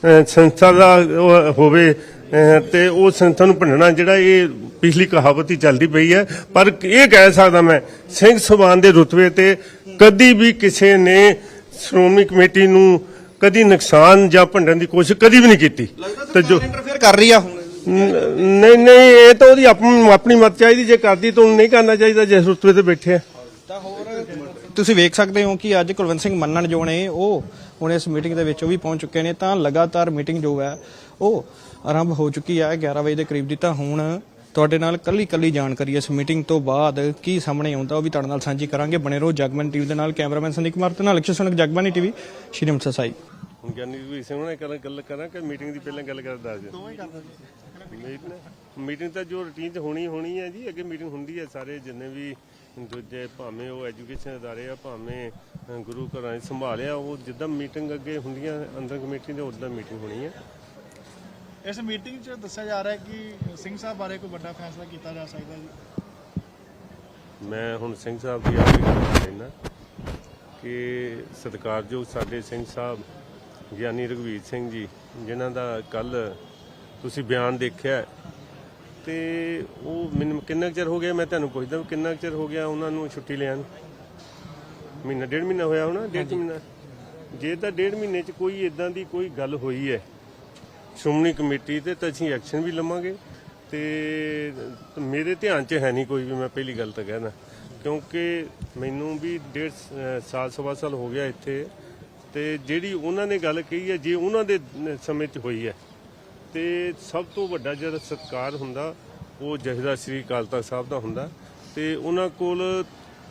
ਅਹ, ਸੰਸਥਾ ਦਾ ਉਹ ਹੋਵੇ ਅਹ, ਤੇ ਉਹ ਸੰਸਥਾ ਨੂੰ ਭੰਡਣਾ ਜਿਹੜਾ ਇਹ ਪਿਛਲੀ ਕਹਾਵਤ ਹੀ ਚੱਲਦੀ ਪਈ ਹੈ। ਪਰ ਇਹ ਕਹਿ ਸਕਦਾ ਮੈਂ ਸਿੰਘ ਸਭਾਨ ਦੇ ਰੁਤਬੇ ਤੇ ਕਦੀ ਵੀ ਕਿਸੇ ਨੇ ਸ਼੍ਰੋਮਣੀ ਕਮੇਟੀ ਨੂੰ ਕਦੀ ਨੁਕਸਾਨ ਜਾਂ ਭੰਡਣ ਦੀ ਕੋਸ਼ਿਸ਼ ਕਦੀ ਵੀ ਨਹੀਂ ਕੀਤੀ। ਤੇ ਜੋ ਇੰਟਰਫੇਅਰ ਕਰ ਰਹੀ ਆ। ਹੁਣ ਨ- ਨਹੀਂ ਨਹੀਂ ਇਹ ਤਾਂ ਉਹਦੀ ਆਪਣੀ ਆਪਣੀ ਮਤ ਚਾਹੀਦੀ ਜੇ ਕਰਦੀ ਤਾਂ ਉਹਨੂੰ ਨਹੀਂ ਕਰਨਾ ਚਾਹੀਦਾ ਜਿਸ ਰੁਤਬੇ ਤੇ ਬੈਠੇ ਆ। ਤੁਸੀਂ ਵੇਖ ਸਕਦੇ ਹੋ ਕਿ ਅੱਜ ਕੁਲਵੰਤ ਸਿੰਘ ਮੰਨਣ ਜੋ ਨੇ ਉਹ ਹੁਣ ਇਸ ਮੀਟਿੰਗ ਦੇ ਵਿੱਚ ਉਹ ਵੀ ਪਹੁੰਚ ਚੁੱਕੇ ਨੇ ਤਾਂ ਲਗਾਤਾਰ ਮੀਟਿੰਗ ਜੋ ਹੈ ਉਹ ਆਰੰਭ ਹੋ ਚੁੱਕੀ ਹੈ 11 ਵਜੇ ਦੇ ਕਰੀਬ ਦੀ। ਤਾਂ ਹੁਣ ਤੁਹਾਡੇ ਨਾਲ ਕੱਲੀ ਕੱਲੀ ਜਾਣਕਾਰੀ ਇਸ ਮੀਟਿੰਗ ਤੋਂ ਬਾਅਦ ਕੀ ਸਾਹਮਣੇ ਆਉਂਦਾ ਉਹ ਵੀ ਤੁਹਾਡੇ ਨਾਲ ਸਾਂਝੀ ਕਰਾਂਗੇ। ਬਣੇ ਰਹੋ ਜਗਮਨ ਟੀਵੀ ਦੇ ਨਾਲ ਕੈਮਰਾਮੈਨ ਸੰਦੀਪ ਕੁਮਾਰ ਤੇ ਨਾਲ ਅਕਸ਼ਰ ਸੁਨਕ ਜਗਬਾਨੀ ਟੀਵੀ ਸ਼੍ਰੀ ਅੰਮ੍ਰਿਤਸਰ ਸਾਈ ਹੁਣ ਗਿਆਨੀ ਰਘਵੀਰ ਸਿੰਘ ਨਾਲ ਗੱਲ ਕਰਾਂ ਕਿ ਮੀਟਿੰਗ ਦੀ ਪਹਿਲਾਂ ਗੱਲ ਕਰ ਦੱਸ ਦਿਓ। ਮੀਟਿੰਗ ਮੀਟਿੰਗ ਤਾਂ ਜੋ ਰੁਟੀਨ 'ਚ ਹੋਣੀ ਹੋਣੀ ਹੈ ਜੀ ਅੱਗੇ ਮੀਟਿੰਗ ਹੁੰਦੀ ਹੈ ਸਾਰੇ ਜਿੰਨੇ ਵੀ ਦੂਜੇ ਭਾਵੇਂ ਉਹ ਐਜੂਕੇਸ਼ਨ ਅਦਾਰੇ ਆ ਭਾਵੇਂ ਗੁਰੂ ਘਰਾਂ 'ਚ ਸੰਭਾਲਿਆ ਉਹ ਜਿੱਦਾਂ ਮੀਟਿੰਗ ਅੱਗੇ ਹੁੰਦੀਆਂ ਅੰਦਰ ਕਮੇਟੀ ਦੇ ਉਦਾਂ ਮੀਟਿੰਗ ਹੋਣੀ ਹੈ ਇਸ ਮੀਟਿੰਗ 'ਚ ਦੱਸਿਆ ਜਾ ਰਿਹਾ ਹੈ ਕਿ ਸਿੰਘ ਸਾਹਿਬ ਬਾਰੇ ਕੋਈ ਵੱਡਾ ਫੈਸਲਾ ਕੀਤਾ ਜਾ ਸਕਦਾ ਜੀ? ਮੈਂ ਹੁਣ ਸਿੰਘ ਸਾਹਿਬ ਦੀ ਆਖਰੀ ਗੱਲ ਕਹਿਣਾ ਕਿ ਸਤਿਕਾਰਯੋਗ ਸਾਡੇ ਸਿੰਘ ਸਾਹਿਬ ਗਿਆਨੀ ਰਘਵੀਰ ਸਿੰਘ ਜੀ ਜਿਨ੍ਹਾਂ ਦਾ ਕੱਲ ਤੁਸੀਂ ਬਿਆਨ ਦੇਖਿਆ ਹੈ, ਤੇ ਉਹ ਮੈਨੂੰ ਕਿੰਨਾ ਚਿਰ ਹੋ ਗਿਆ ਮੈਂ ਤੁਹਾਨੂੰ ਪੁੱਛਦਾ ਕਿੰਨਾ ਚਿਰ ਹੋ ਗਿਆ ਉਹਨਾਂ ਨੂੰ ਛੁੱਟੀ ਲਿਆ ਨੂੰ ਮਹੀਨਾ ਡੇਢ ਮਹੀਨਾ ਹੋਇਆ ਹੋਣਾ ਡੇਢ ਕੁ ਮਹੀਨਾ। ਜੇ ਤਾਂ ਡੇਢ ਮਹੀਨੇ 'ਚ ਕੋਈ ਇਦਾਂ ਦੀ ਕੋਈ ਗੱਲ ਹੋਈ ਹੈ ਸ਼੍ਰੋਮਣੀ ਕਮੇਟੀ ਤੇ ਤਾਂ ਅਸੀਂ ਐਕਸ਼ਨ ਵੀ ਲਵਾਂਗੇ ਤੇ ਮੇਰੇ ਧਿਆਨ 'ਚ ਹੈ ਨਹੀਂ ਕੋਈ ਵੀ ਮੈਂ ਪਹਿਲੀ ਗੱਲ ਤਾਂ ਕਹਿਣਾ। ਕਿਉਂਕਿ ਮੈਨੂੰ ਵੀ ਡੇਢ ਸਾਲ ਸਵਾ ਸਾਲ ਹੋ ਗਿਆ ਇੱਥੇ ਤੇ ਜਿਹੜੀ ਉਹਨਾਂ ਨੇ ਗੱਲ ਕਹੀ ਹੈ ਜੇ ਉਹਨਾਂ ਦੇ ਸਮੇਂ 'ਚ ਹੋਈ ਹੈ ਤੇ ਸਭ ਤੋਂ ਵੱਡਾ ਜਿਹੜਾ ਸਤਕਾਰ ਹੁੰਦਾ ਉਹ ਜਹਦਾ ਸ੍ਰੀ ਅਕਾਲ ਤਖਤ ਸਾਹਿਬ ਦਾ ਹੁੰਦਾ ਤੇ ਉਹਨਾਂ ਕੋਲ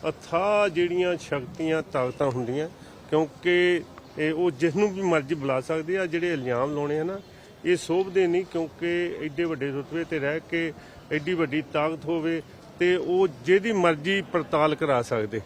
ਅਥਾ ਜਿਹੜੀਆਂ ਸ਼ਕਤੀਆਂ, ਤਾਕਤਾਂ ਹੁੰਦੀਆਂ, ਕਿਉਂਕਿ ਇਹ ਉਹ ਜਿਸ ਨੂੰ ਵੀ ਮਰਜ਼ੀ ਬੁਲਾ ਸਕਦੇ ਆ, ਜਿਹੜੇ ਇਲਜ਼ਾਮ ਲਾਉਣੇ ਆ ਨਾ, ਇਹ ਸੋਭਦੇ ਨਹੀਂ ਕਿਉਂਕਿ ਐਡੇ ਵੱਡੇ ਰੁਤਬੇ ਤੇ ਰਹਿ ਕੇ ਐਡੀ ਵੱਡੀ ਤਾਕਤ ਹੋਵੇ ਤੇ ਉਹ ਜਿਹਦੀ ਮਰਜ਼ੀ ਪੜਤਾਲ ਕਰਾ ਸਕਦੇ।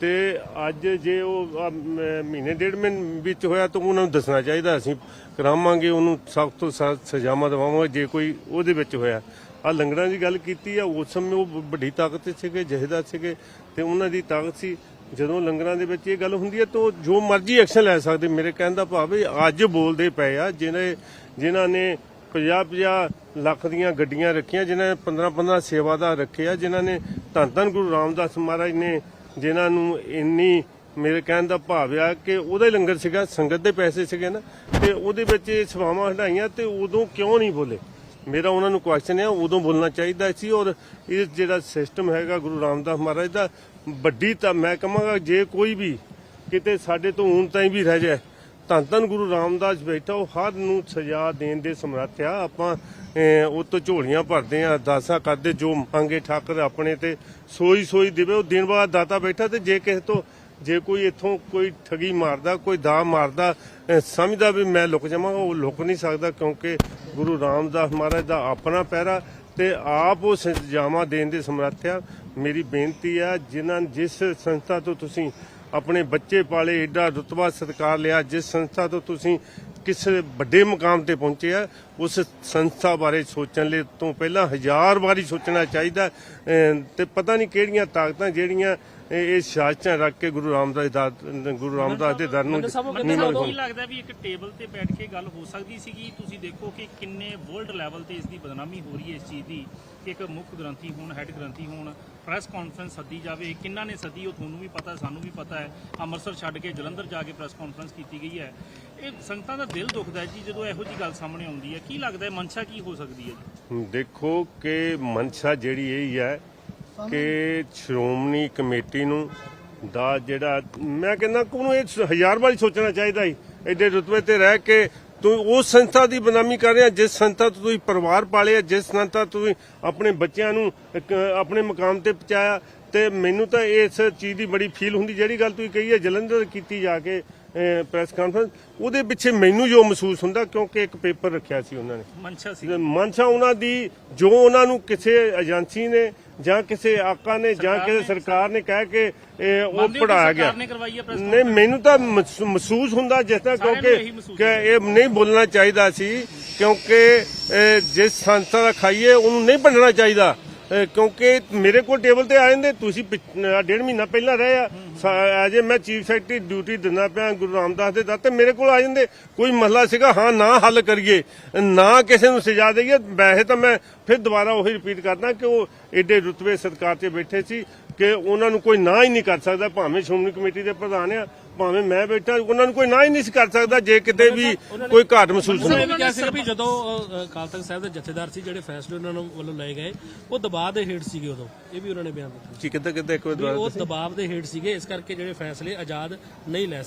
ਤੇ ਅੱਜ ਜੇ ਉਹ ਮਹੀਨੇ ਡੇਢ ਮਹੀਨੇ ਵਿੱਚ ਹੋਇਆ ਤਾਂ ਉਹਨਾਂ ਨੂੰ ਦੱਸਣਾ ਚਾਹੀਦਾ, ਅਸੀਂ ਕਰਾਵਾਂਗੇ, ਉਹਨੂੰ ਸਖਤ ਤੋਂ ਸਖਤ ਸਜ਼ਾਵਾਂ ਦਵਾਵਾਂਗੇ, ਜੇ ਕੋਈ ਉਹਦੇ ਵਿੱਚ ਹੋਇਆ। ਆ ਲੰਗਰਾਂ ਦੀ ਗੱਲ ਕੀਤੀ ਆ, ਉਸ ਸਮੇਂ ਉਹ ਵੱਡੀ ਤਾਕਤ ਸੀਗੇ, ਜਹੇਦਾਰ ਸੀਗੇ ਤੇ ਉਹਨਾਂ ਦੀ ਤਾਕਤ ਸੀ। ਜਦੋਂ ਲੰਗਰਾਂ ਦੇ ਵਿੱਚ ਇਹ ਗੱਲ ਹੁੰਦੀ ਹੈ ਤਾਂ ਉਹ ਜੋ ਮਰਜ਼ੀ ਐਕਸ਼ਨ ਲੈ ਸਕਦੇ, ਮੇਰੇ ਕਹਿਣ ਦਾ ਭਾਵ ਹੈ ਅੱਜ ਬੋਲਦੇ ਪਏ ਆ, ਜਿਹਨੇ ਜਿਨ੍ਹਾਂ ਨੇ 50 50 ਲੱਖ ਦੀਆਂ ਗੱਡੀਆਂ ਰੱਖੀਆਂ ਜਿਨ੍ਹਾਂ ਨੇ 15 15 ਸੇਵਾਦਾਰ ਰੱਖੇ ਆ ਜਿਨ੍ਹਾਂ ਨੇ ਧੰਨ ਧੰਨ ਗੁਰੂ ਰਾਮਦਾਸ ਮਹਾਰਾਜ ਨੇ ਜਿਨ੍ਹਾਂ ਨੂੰ ਇੰਨੀ ਮੇਰੇ ਕਹਿਣ ਦਾ ਭਾਵ ਆ ਕਿ ਉਹਦਾ ਹੀ ਲੰਗਰ ਸੀਗਾ, ਸੰਗਤ ਦੇ ਪੈਸੇ ਸੀਗੇ ਨਾ, ਤੇ ਉਹਦੇ ਵਿੱਚ ਇਹ ਸੇਵਾਵਾਂ ਹਟਾਈਆਂ ਤੇ ਉਦੋਂ ਕਿਉਂ ਨਹੀਂ ਬੋਲੇ? ਮੇਰਾ ਉਹਨਾਂ ਨੂੰ ਕੁਐਸਚਨ ਹੈ ਉਦੋਂ ਬੋਲਣਾ ਚਾਹੀਦਾ ਸੀ ਔਰ ਇਹ ਜਿਹੜਾ ਸਿਸਟਮ ਹੈਗਾ ਗੁਰੂ ਰਾਮਦਾਸ ਮਹਾਰਾਜ ਦਾ, ਵੱਡੀ ਤਾਂ ਮੈਂ ਕਹਾਂਗਾ ਜੇ ਕੋਈ ਵੀ ਕਿਤੇ ਸਾਡੇ ਤੋਂ ਹੁਣ ਤਾਈਂ ਵੀ ਰਹਿ ਜਾਏ, ਧੰਨ ਧੰਨ ਗੁਰੂ ਰਾਮਦਾਸ ਬੈਠਾ, ਉਹ ਹਰ ਨੂੰ ਸਜ਼ਾ ਦੇਣ ਦੇ ਸਮਰੱਥ ਆ। ਆਪਾਂ ਉਹ ਤੋਂ ਝੋਲੀਆਂ ਭਰਦੇ ਆ ਅਰਦਾਸਾਂ ਕਰਦੇ ਜੋ ਮੰਗੇ ਠਾਕਰ ਆਪਣੇ ਤੇ ਸੋਈ ਸੋਈ ਦੇਵੇ, ਉਹ ਦਿਨ ਬਾਅਦ ਦਾਤਾ ਬੈਠਾ ਤੇ ਜੇ ਕਿਸੇ ਤੋਂ ਜੇ ਕੋਈ ਇੱਥੋਂ ਕੋਈ ਠਗੀ ਮਾਰਦਾ, ਕੋਈ ਦਾ ਮਾਰਦਾ ਸਮਝਦਾ ਵੀ ਮੈਂ ਲੁਕ ਜਾਵਾਂ, ਉਹ ਲੁਕ ਨਹੀਂ ਸਕਦਾ ਕਿਉਂਕਿ ਗੁਰੂ ਰਾਮਦਾਸ ਮਹਾਰਾਜ ਦਾ ਆਪਣਾ ਪਹਿਰਾ ਤੇ ਆਪ ਉਹ ਸਜ਼ਾਵਾਂ ਦੇਣ ਦੇ ਸਮਰੱਥ ਆ ਮੇਰੀ ਬੇਨਤੀ ਆ ਜਿਨ੍ਹਾਂ ਜਿਸ ਸੰਸਥਾ ਤੋਂ ਤੁਸੀਂ ਆਪਣੇ ਬੱਚੇ ਪਾਲੇ ਏਡਾ ਰੁਤਬਾ ਸਤਿਕਾਰ ਲਿਆ, ਜਿਸ ਸੰਸਥਾ ਤੋਂ ਤੁਸੀਂ ਕਿਸੇ ਵੱਡੇ ਮੁਕਾਮ ਤੇ ਪਹੁੰਚੇ ਆ ਉਸ ਸੰਸਥਾ ਬਾਰੇ ਸੋਚਣ ਲਈ ਤੋਂ ਪਹਿਲਾਂ ਹਜ਼ਾਰ ਵਾਰੀ ਸੋਚਣਾ ਚਾਹੀਦਾ ਤੇ ਪਤਾ ਨਹੀਂ ਕਿਹੜੀਆਂ ਤਾਕਤਾਂ ਜਿਹੜੀਆਂ ਇਹ ਸ਼ਾਸਤਰਾਂ ਰੱਖ ਕੇ ਗੁਰੂ ਰਾਮਦਾਸ ਦਾ ਗੁਰੂ ਰਾਮਦਾਸ ਦੇ ਦਰ ਨੂੰ ਨਹੀਂ ਲੱਗਦਾ ਵੀ ਇੱਕ ਟੇਬਲ ਤੇ ਬੈਠ ਕੇ ਗੱਲ ਹੋ ਸਕਦੀ ਸੀਗੀ। ਤੁਸੀਂ ਦੇਖੋ ਕਿ ਕਿੰਨੇ ਵਰਲਡ ਲੈਵਲ ਤੇ ਇਸ ਦੀ ਬਦਨਾਮੀ ਹੋ ਰਹੀ ਹੈ ਇਸ ਚੀਜ਼ ਦੀ। ਇੱਕ ਮੁੱਖ ਗ੍ਰੰਥੀ ਹੋਣ ਹੈੱਡ ਗ੍ਰੰਥੀ ਹੋਣ ਪ੍ਰੈਸ ਕਾਨਫਰੰਸ ਸੱਦੀ ਜਾਵੇ, ਕਿੰਨਾ ਨੇ ਸੱਦੀ, ਉਹ ਤੁਹਾਨੂੰ ਵੀ ਪਤਾ, ਸਾਨੂੰ ਵੀ ਪਤਾ ਹੈ। ਅੰਮ੍ਰਿਤਸਰ ਛੱਡ ਕੇ ਜਲੰਧਰ ਜਾ ਕੇ ਪ੍ਰੈਸ ਕਾਨਫਰੰਸ ਕੀਤੀ ਗਈ ਹੈ। ਇਹ ਸੰਗਤਾਂ ਦਾ ਦਿਲ ਦੁਖਦਾ ਹੈ ਜੀ, ਜਦੋਂ ਇਹੋ ਜੀ ਗੱਲ ਸਾਹਮਣੇ ਆਉਂਦੀ ਹੈ। ਕੀ ਲੱਗਦਾ ਹੈ, ਮਨਸ਼ਾ ਕੀ ਹੋ ਸਕਦੀ ਹੈ ਦੇਖੋ ਕਿ ਮਨਸ਼ਾ ਜਿਹੜੀ ਇਹ ਹੈ ਕਿ ਸ਼੍ਰੋਮਣੀ ਕਮੇਟੀ ਨੂੰ ਦਾ ਜਿਹੜਾ, ਮੈਂ ਕਹਿੰਦਾ ਕਿ ਉਹਨੂੰ ਇਹ ਹਜ਼ਾਰ ਵਾਰੀ ਸੋਚਣਾ ਚਾਹੀਦਾ ਸੀ। ਐਡੇ ਰੁਤਬੇ ਤੇ ਰਹਿ ਕੇ ਤੂੰ ਉਸ ਸੰਸਥਾ ਦੀ ਬਦਨਾਮੀ ਕਰ ਰਿਹਾ ਜਿਸ ਸੰਸਥਾ ਤੋਂ ਤੁਸੀਂ ਪਰਿਵਾਰ ਪਾਲਿਆ, ਜਿਸ ਸੰਸਥਾ ਤੋਂ ਤੁਸੀਂ ਆਪਣੇ ਬੱਚਿਆਂ ਨੂੰ ਆਪਣੇ ਮਕਾਮ ਤੇ ਪਹੁੰਚਾਇਆ। ਤੇ ਮੈਨੂੰ ਤਾਂ ਇਸ ਚੀਜ਼ ਦੀ ਬੜੀ ਫੀਲ ਹੁੰਦੀ, ਜਿਹੜੀ ਗੱਲ ਤੁਸੀਂ ਕਹੀ ਹੈ, ਜਲੰਧਰ ਕੀਤੀ ਜਾ ਕੇ ਪ੍ਰੈਸ ਕਾਨਫਰੰਸ ਉਹਦੇ ਪਿੱਛੇ ਮੈਨੂੰ ਜੋ ਮਹਿਸੂਸ ਹੁੰਦਾ ਕਿਉਂਕਿ ਇੱਕ ਪੇਪਰ ਰੱਖਿਆ ਸੀ ਉਹਨਾਂ ਨੇ। ਮਨਸ਼ਾ ਸੀ। ਮਨਸ਼ਾ ਉਹਨਾਂ ਦੀ ਜੋ ਉਹਨਾਂ ਨੂੰ ਕਿਸੇ ਏਜੰਸੀ ਨੇ ਜਾਂ ਕਿਸੇ ਆਕਾ ਨੇ ਜਾਂ ਕਿਸੇ ਸਰਕਾਰ ਨੇ ਕਹਿ ਕੇ ਉਹ ਪੜਾਇਆ ਗਿਆ। ਨਹੀਂ ਮੈਨੂੰ ਤਾਂ ਮਹਿਸ- ਮਹਿਸੂਸ ਹੁੰਦਾ ਜਿਸ ਤਰ੍ਹਾਂ ਕਿਉਂਕਿ ਇਹੀ ਨਹੀਂ ਬੋਲਣਾ ਚਾਹੀਦਾ ਸੀ ਕਿਉਂਕਿ ਜਿਸ ਸੰਸਥਾ ਦਾ ਖਾਈਏ ਉਹਨੂੰ ਨਹੀਂ ਭੰਡਣਾ ਚਾਹੀਦਾ। ਕਿਉਂਕਿ ਮੇਰੇ ਕੋਲ ਟੇਬਲ ਤੇ ਆ ਜਾਂਦੇ ਤੁਸੀਂ ਡੇਢ ਮਹੀਨਾ ਪਹਿਲਾਂ ਰਹੇ ਆ। ਅਜੇ ਮੈਂ ਚੀਫ ਸੈਕਟਰੀ ਡਿਊਟੀ ਦਿੰਦਾ ਪਿਆ ਗੁਰੂ ਰਾਮਦਾਸ ਦੇ ਦਰ ਤੇ ਮੇਰੇ ਕੋਲ ਆ ਜਾਂਦੇ। ਕੋਈ ਮਸਲਾ ਸੀਗਾ, ਹਾਂ, ਨਾ ਹੱਲ ਕਰੀਏ। ਨਾ ਕਿਸੇ ਨੂੰ ਸਜ਼ਾ ਦੇਈਏ। ਵੈਸੇ ਤਾਂ ਮੈਂ ਫਿਰ ਦੁਬਾਰਾ ਉਹੀ ਰਿਪੀਟ ਕਰਦਾ ਕਿ ਉਹ ਏਡੇ ਰੁਤਬੇ ਸਤਕਾਰ ਤੇ ਬੈਠੇ ਸੀ ਕਿ ਉਹਨਾਂ ਨੂੰ ਕੋਈ ਨਾ ਹੀ ਨਹੀਂ ਕਰ ਸਕਦਾ, ਭਾਵੇਂ ਸ਼੍ਰੋਮਣੀ ਕਮੇਟੀ ਦੇ ਪ੍ਰਧਾਨ ਆ। ਭਾਵੇਂ ਮੈਂ ਬੈਠਾ ਉਹਨਾਂ ਨੂੰ ਕੋਈ ਨਾ ਹੀ ਨਹੀਂ ਸੀ ਕਰ ਸਕਦਾ ਜੇ ਕਿਤੇ ਵੀ ਕੋਈ ਘਾਟ ਮਹਿਸੂਸ ਉਹਨਾਂ ਨੇ ਵੀ ਕਿਹਾ ਸੀ ਵੀ ਜਦੋਂ ਅਕਾਲ ਤਖਤ ਸਾਹਿਬ ਦੇ ਜਥੇਦਾਰ ਸੀ ਜਿਹੜੇ ਫੈਸਲੇ ਉਹਨਾਂ ਨੂੰ ਵੱਲੋਂ ਲਏ ਗਏ ਉਹ ਦਬਾਅ ਦੇ ਹੇਠ ਸੀਗੇ ਉਦੋਂ। ਇਹ ਵੀ ਉਹਨਾਂ ਨੇ ਬਿਆਨ ਦਿੱਤਾ। ਜੀ ਕਿੱਦਾਂ ਕਿੱਦਾਂ ਇੱਕ ਵਾਰ ਉਹ ਦਬਾਅ ਦੇ ਹੇਠ ਸੀਗੇ ਇਸ ਕਰਕੇ ਜਿਹੜੇ ਫੈਸਲੇ ਆਜ਼ਾਦ ਨਹੀਂ ਲੈ ਸਕੇ।